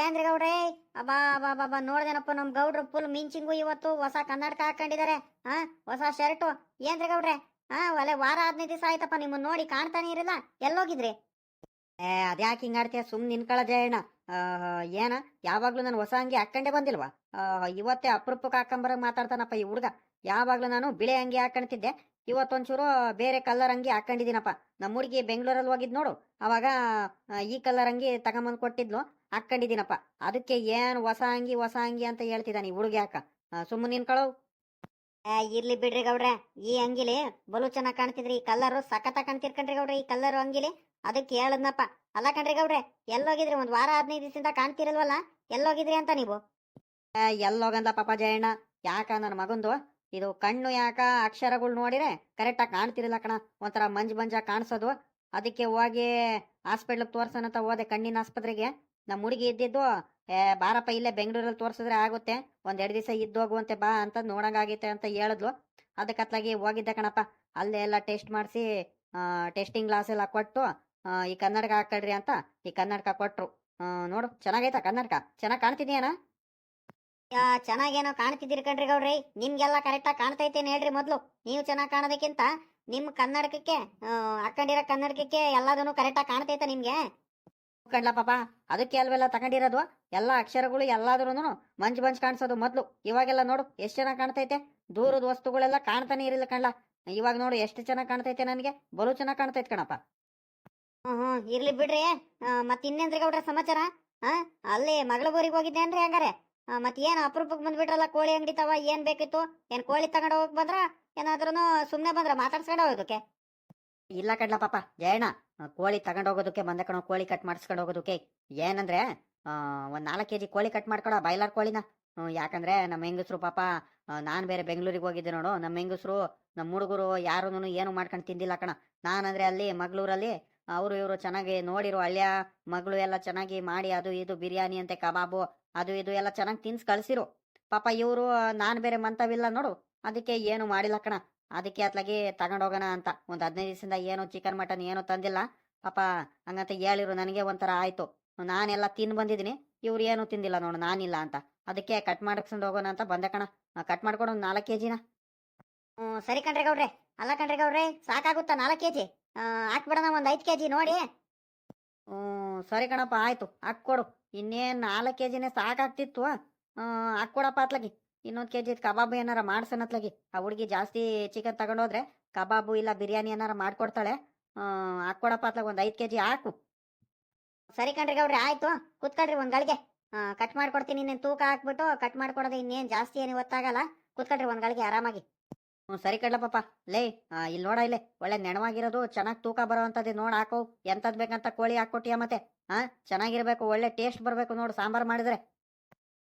ಏನ್ರಿ ಗೌಡ್ರೆ? ಅಬ್ಬಾ ಅಬ್ಬಾ ಬಾ ನೋಡ್ದೇನಪ್ಪ ನಮ್ ಗೌಡ್ರು ಫುಲ್ ಮಿಂಚಿಂಗು ಇವತ್ತು ಹೊಸ ಕನ್ನಡಕ ಹಾಕೊಂಡಿದ್ದಾರೆ ಹಾ, ಹೊಸ ಶರ್ಟು ಏನ್ರಿ ಗೌಡ್ರೆ? ಹಾ, ಒಲೆ ವಾರ ಹದಿನೈದು ದಿವಸ ಆಯ್ತಪ್ಪ ನಿಮ್ಮನ್ನ ನೋಡಿ ಕಾಣ್ತಾನೆ ಇರಲ್ಲ. ಎಲ್ಲೋಗಿದ್ರಿ? ಏ, ಅದ್ಯಾಕೆ ಹಿಂಗಾಡ್ತೀಯ ಸುಮ್ ನಿನ್ಕಳ ಜಯಣ್ಣ ಏನ? ಯಾವಾಗ್ಲೂ ನಾನು ಹೊಸ ಅಂಗಿ ಹಾಕೊಂಡೇ ಬಂದಿಲ್ವಾ? ಇವತ್ತೇ ಅಪರೂಪಕ್ಕೆ ಹಾಕೊಂಬರ ಮಾತಾಡ್ತಾನಪ್ಪ ಈ ಹುಡುಗ. ಯಾವಾಗ್ಲೂ ನಾನು ಬಿಳೆ ಅಂಗಿ ಹಾಕೊಂಡ್ತಿದ್ದೆ ಇವತ್ತೊಂಚೂರು ಬೇರೆ ಕಲರ್ ಅಂಗಿ ಹಾಕೊಂಡಿದ್ದೀನಪ್ಪ. ನಮ್ಮ ಹುಡುಗಿ ಬೆಂಗಳೂರಲ್ಲಿ ಹೋಗಿದ್ ನೋಡು. ಅವಾಗ ಈ ಕಲರ್ ಅಂಗಿ ತಗೊಂಬಂದು ಕೊಟ್ಟಿದ್ಲು. ಹಾಕೊಂಡಿದ್ದೀನಪ್ಪ ಅದಕ್ಕೆ ಏನು ಹೊಸ ಅಂಗಿ ಹೊಸ ಅಂಗಿ ಅಂತ ಹೇಳ್ತಿದ್ದಾನೆ ಹುಡುಗಿ ಸುಮ್ಮ ಸುಮ್ಮನೆ ನಿನ್ಕಳು ಇರ್ಲಿ ಬಿಡ್ರಿ ಗೌಡ್ರೆ. ಈ ಅಂಗಿಲಿ ಬಲು ಚೆನ್ನಾಗಿ ಕಾಣ್ತಿದ್ರಿ. ಈ ಕಲ್ಲರ್ ಸಖತ್ ಕಾಣ್ತಿರ್ಕಂಡ್ರಿ ಗೌಡ್ರೆ ಈ ಕಲ್ಲರ್ ಅಂಗಿಲಿ. ಅದಕ್ಕೆ ಹೇಳದ್ನಪ್ಪ. ಅಲ್ಲ ಕಣ್ರಿ ಗೌಡ್ರೆ ಎಲ್ಲೋಗಿದ್ರಿ? ಒಂದ್ ವಾರ ಹದಿನೈದು ದಿವಸದಿಂದ ಕಾಣ್ತಿರಲ್ವಲ್ಲ? ಎಲ್ಲೋಗಿದ್ರಿ ಅಂತ ನೀವು? ಎಲ್ಲೋಗಂದ ಪಾಪ ಜಯಣ್ಣ. ಯಾಕ ನನ್ನ ಮಗಂದು? ಇದು ಕಣ್ಣು ಯಾಕ ಅಕ್ಷರಗಳು ನೋಡಿರೆ ಕರೆಕ್ಟಾಗಿ ಕಾಣ್ತಿರಲ್ಲ ಕಣ. ಒಂಥರ ಮಂಜ್ ಮಂಜ ಕಾಣಿಸೋದು. ಅದಕ್ಕೆ ಹೋಗಿ ಹಾಸ್ಪಿಟ್ಲಿಗೆ ತೋರ್ಸೋಣಂತ ಹೋದೆ ಕಣ್ಣಿನ ಆಸ್ಪತ್ರೆಗೆ. ನಮ್ಮ ಹುಡುಗಿ ಇದ್ದಿದ್ದು ಏ ಬಾರಪ್ಪ ಇಲ್ಲೇ ಬೆಂಗಳೂರಲ್ಲಿ ತೋರ್ಸಿದ್ರೆ ಆಗುತ್ತೆ. ಒಂದ್ ಎರಡು ದಿವಸ ಇದ್ದೋಗುವಂತೆ ಬಾ ಅಂತ ನೋಡಂಗಾಗೈತೆ ಅಂತ ಹೇಳಿದ್ಲು. ಅದಕ್ಕತ್ಲಾಗಿ ಹೋಗಿದ್ದೆ ಕಣಪ್ಪ. ಅಲ್ಲೇ ಎಲ್ಲ ಟೆಸ್ಟ್ ಮಾಡಿಸಿ ಟೆಸ್ಟಿಂಗ್ ಗ್ಲಾಸ್ ಎಲ್ಲ ಕೊಟ್ಟು ಈ ಕನ್ನಡಕ ಹಾಕೊಳ್ರಿ ಅಂತ ಈ ಕನ್ನಡಕ ಕೊಟ್ರು. ಆ, ನೋಡು ಚೆನ್ನಾಗೈತಾ ಕನ್ನಡಕ? ಚೆನ್ನಾಗಿ ಕಾಣ್ತಿದ್ಯಾನ? ಚೆನ್ನಾಗೇನೋ ಕಾಣ್ತಿದ್ದೀರಿ ಕಣ್ರಿ ಗೌಡ್ರಿ. ನಿಮ್ಗೆಲ್ಲ ಕರೆಕ್ಟಾಗಿ ಕಾಣ್ತೈತೇನು ಹೇಳ್ರಿ ಮೊದಲು. ನೀವು ಚೆನ್ನಾಗಿ ಕಾಣೋದಕ್ಕಿಂತ ನಿಮ್ಮ ಕನ್ನಡಕಕ್ಕೆ ಹಾಕೊಂಡಿರೋ ಕನ್ನಡಕಕ್ಕೆ ಎಲ್ಲದನ್ನು ಕರೆಕ್ಟಾಗಿ ಕಾಣ್ತೈತ ನಿಮ್ಗೆ? ಕಂಡ್ಲ ಪಾಪ ಅದಕ್ಕೆ ಅಲ್ವೆಲ್ಲ ತಗೊಂಡಿರೋದು? ಎಲ್ಲ ಅಕ್ಷರಗಳು ಎಲ್ಲಾದ್ರೂ ಮಂಜ್ ಮಂಜ್ ಕಾಣಿಸೋದು ಮೊದ್ಲು. ಇವಾಗೆಲ್ಲ ನೋಡು, ಎಷ್ಟು ಚೆನ್ನಾಗಿ ಕಾಣ್ತೈತೆ? ದೂರದ ವಸ್ತುಗಳೆಲ್ಲ ಕಾಣ್ತಾನೆ ಇರಲಿಲ್ಲ ಕಣ್ಲ. ಇವಾಗ ನೋಡು, ಎಷ್ಟು ಚೆನ್ನಾಗಿ ಕಾಣ್ತೈತೆ ನನಗೆ? ಬಲು ಚೆನ್ನಾಗಿ ಕಾಣ್ತೈತೆ ಕಣಪ್ಪ. ಹ್ಮ್ ಇರ್ಲಿ ಬಿಡ್ರಿ. ಮತ್ತೆ ಇನ್ನೇನ್ರಿ ಗೌಡ್ರ ಸಮಾಚಾರ? ಹಾ ಅಲ್ಲಿ ಹೋಗಿದ್ದೆ ಹೋಗಿದ್ದೇನ್ರಿ ಹಂಗಾರೆ? ಮತ್ ಏನ್ ಅಪರೂಪಕ್ಕೆ ಬಂದ್ಬಿಟ್ರಲ್ಲ ಕೋಳಿ ಅಂಗಡಿ ತವ? ಏನ್ ಬೇಕಿತ್ತು? ಏನ್ ಕೋಳಿ ತಗೊಂಡ್ ಹೋಗಕ್ ಬಂದ್ರ? ಏನಾದ್ರೂ ಸುಮ್ನೆ ಬಂದ್ರ ಮಾತಾಡ್ಸ್ಕೊಂಡ್ ಹೋಗೋದಕ್ಕೆ? ಇಲ್ಲ ಕಡ್ಲ ಪಾಪ, ಜಯಣ್ಣ ಕೋಳಿ ತಗೊಂಡೋಗೋದಕ್ಕೆ ಬಂದ ಕಣೋ, ಕೋಳಿ ಕಟ್ ಮಾಡಿಸ್ಕೊಂಡು ಹೋಗೋದಕ್ಕೆ ಏನಂದ್ರೆ ಒಂದ್ ನಾಲ್ಕು ಕೆಜಿ ಕೋಳಿ ಕಟ್ ಮಾಡ್ಕೊಡ ಬಾಯ್ಲರ್ ಕೋಳಿನ. ಯಾಕಂದ್ರೆ ನಮ್ಮ ಹೆಂಗಸರು ಪಾಪ ನಾನ್ ಬೇರೆ ಬೆಂಗಳೂರಿಗೆ ಹೋಗಿದ್ದೆ ನೋಡು. ನಮ್ಮ ಹೆಂಗಸರು, ನಮ್ಮ ಹುಡುಗರು ಯಾರು ಏನು ಮಾಡ್ಕೊಂಡು ತಿಂದಿಲ್ಲ ಕಣ. ನಾನಂದ್ರೆ ಅಲ್ಲಿ ಮಗಳೂರಲ್ಲಿ, ಅವರು ಇವರು ಚೆನ್ನಾಗಿ ನೋಡಿರೋ ಹಳ್ಳಿಯ ಮಗಳು ಎಲ್ಲ ಚೆನ್ನಾಗಿ ಮಾಡಿ ಅದು ಇದು ಬಿರಿಯಾನಿ ಅಂತೆ, ಕಬಾಬು, ಅದು ಇದು ಎಲ್ಲ ಚೆನ್ನಾಗಿ ತಿನ್ಸ್ ಕಳ್ಸಿರು. ಪಾಪ ಇವರು, ನಾನು ಬೇರೆ ಮಂತವಿಲ್ಲ ನೋಡು. ಅದಕ್ಕೆ ಏನು ಮಾಡಿಲ್ಲ ಕಣ. ಅದಕ್ಕೆ ಅತ್ಲಾಗಿ ತಗೊಂಡೋಗೋಣ ಅಂತ. ಒಂದು ಹದಿನೈದು ದಿವಸದಿಂದ ಏನು ಚಿಕನ್ ಮಟನ್ ಏನು ತಂದಿಲ್ಲ. ಪಾಪ ಹಂಗಂತ ಹೇಳಿರು, ನನಗೆ ಒಂಥರ ಆಯಿತು. ನಾನೆಲ್ಲ ತಿಂದು ಬಂದಿದ್ದೀನಿ. ಇವ್ರು ಏನು ತಿಂದಿಲ್ಲ ನೋಡು, ನಾನಿಲ್ಲ ಅಂತ. ಅದಕ್ಕೆ ಕಟ್ ಮಾಡಿಸ್ಕೊಂಡು ಹೋಗೋಣ ಅಂತ ಬಂದೆ ಕಣ. ಕಟ್ ಮಾಡ್ಕೊಂಡು ಒಂದು ನಾಲ್ಕು ಕೆ ಜಿನ ಹ್ಞೂ, ಸರಿ ಕಣ್ರಿ ಗೌಡ್ರೆ. ಅಲ್ಲ ಕಣ್ರಿ ಗೌಡ್ರೆ, ಸಾಕಾಗುತ್ತಾ ನಾಲ್ಕು ಕೆ ಜಿ ಹಾಕ್ಬಿಡೋಣ ಒಂದು ಐದು ಕೆ ಜಿ ನೋಡಿ. ಹ್ಞೂ, ಸರಿ ಕಣಪ್ಪ, ಆಯಿತು. ಹಾಕ್ಕೊಡು. ಇನ್ನೇನು ನಾಲ್ಕು ಕೆ ಜಿನೇ ಸಾಕಾಗ್ತಿತ್ತು ಹಾಕ್ಕೊಡಪ್ಪ ಅತ್ಲಾಗಿ. ಇನ್ನೊಂದು ಕೆ ಜಿ ಕಬಾಬ್ ಏನಾರ ಮಾಡ್ಸನತ್ಲಾಗಿ ಆ ಹುಡುಗಿ ಜಾಸ್ತಿ ಚಿಕನ್ ತಗೊಂಡೋದ್ರೆ ಕಬಾಬು ಇಲ್ಲ ಬಿರಿಯಾನಿ ಏನಾರ ಮಾಡ್ಕೊಡ್ತಾಳೆ. ಹಾಕ್ಕೊಡಪ್ಪ ಅತ್ಲಾಗ ಒಂದ್ ಐದ್ ಕೆ ಜಿ ಹಾಕು. ಸರಿ ಕಣ್ರಿ ಗೌಡ್ರಿ, ಆಯ್ತು. ಕುತ್ಕೊಳ್ರಿ ಒಂದು ಗಳಿಗೆ. ಕಟ್ ಮಾಡ್ಕೊಡ್ತೀನಿ ಇನ್ನೇನು ತೂಕ ಹಾಕ್ಬಿಟ್ಟು ಕಟ್ ಮಾಡ್ಕೊಡೋದು ಇನ್ನೇನ್ ಜಾಸ್ತಿ ಏನು ಗೊತ್ತಾಗಲ್ಲ ಕುತ್ಕೊಳ್ರಿ ಒಂದ್ ಗಳಿಗೆ ಆರಾಮಾಗಿ. ಹ್ಞೂ ಸರಿ ಕಡ್ಲಪ್ಪ ಲೇ ಇಲ್ಲಿ ನೋಡ ಇಲ್ಲೇ. ಒಳ್ಳೆ ನೆಣವಾಗಿರೋದು, ಚೆನ್ನಾಗಿ ತೂಕ ಬರೋವಂಥದ್ದು ನೋಡ್ ಹಾಕೋ. ಎಂತದ್ ಬೇಕಂತ ಕೋಳಿ ಹಾಕೊಟ್ಟಿಯ ಮತ್ತೆ? ಹಾ ಚೆನ್ನಾಗಿರ್ಬೇಕು, ಒಳ್ಳೆ ಟೇಸ್ಟ್ ಬರಬೇಕು ನೋಡು ಸಾಂಬಾರ್ ಮಾಡಿದ್ರೆ.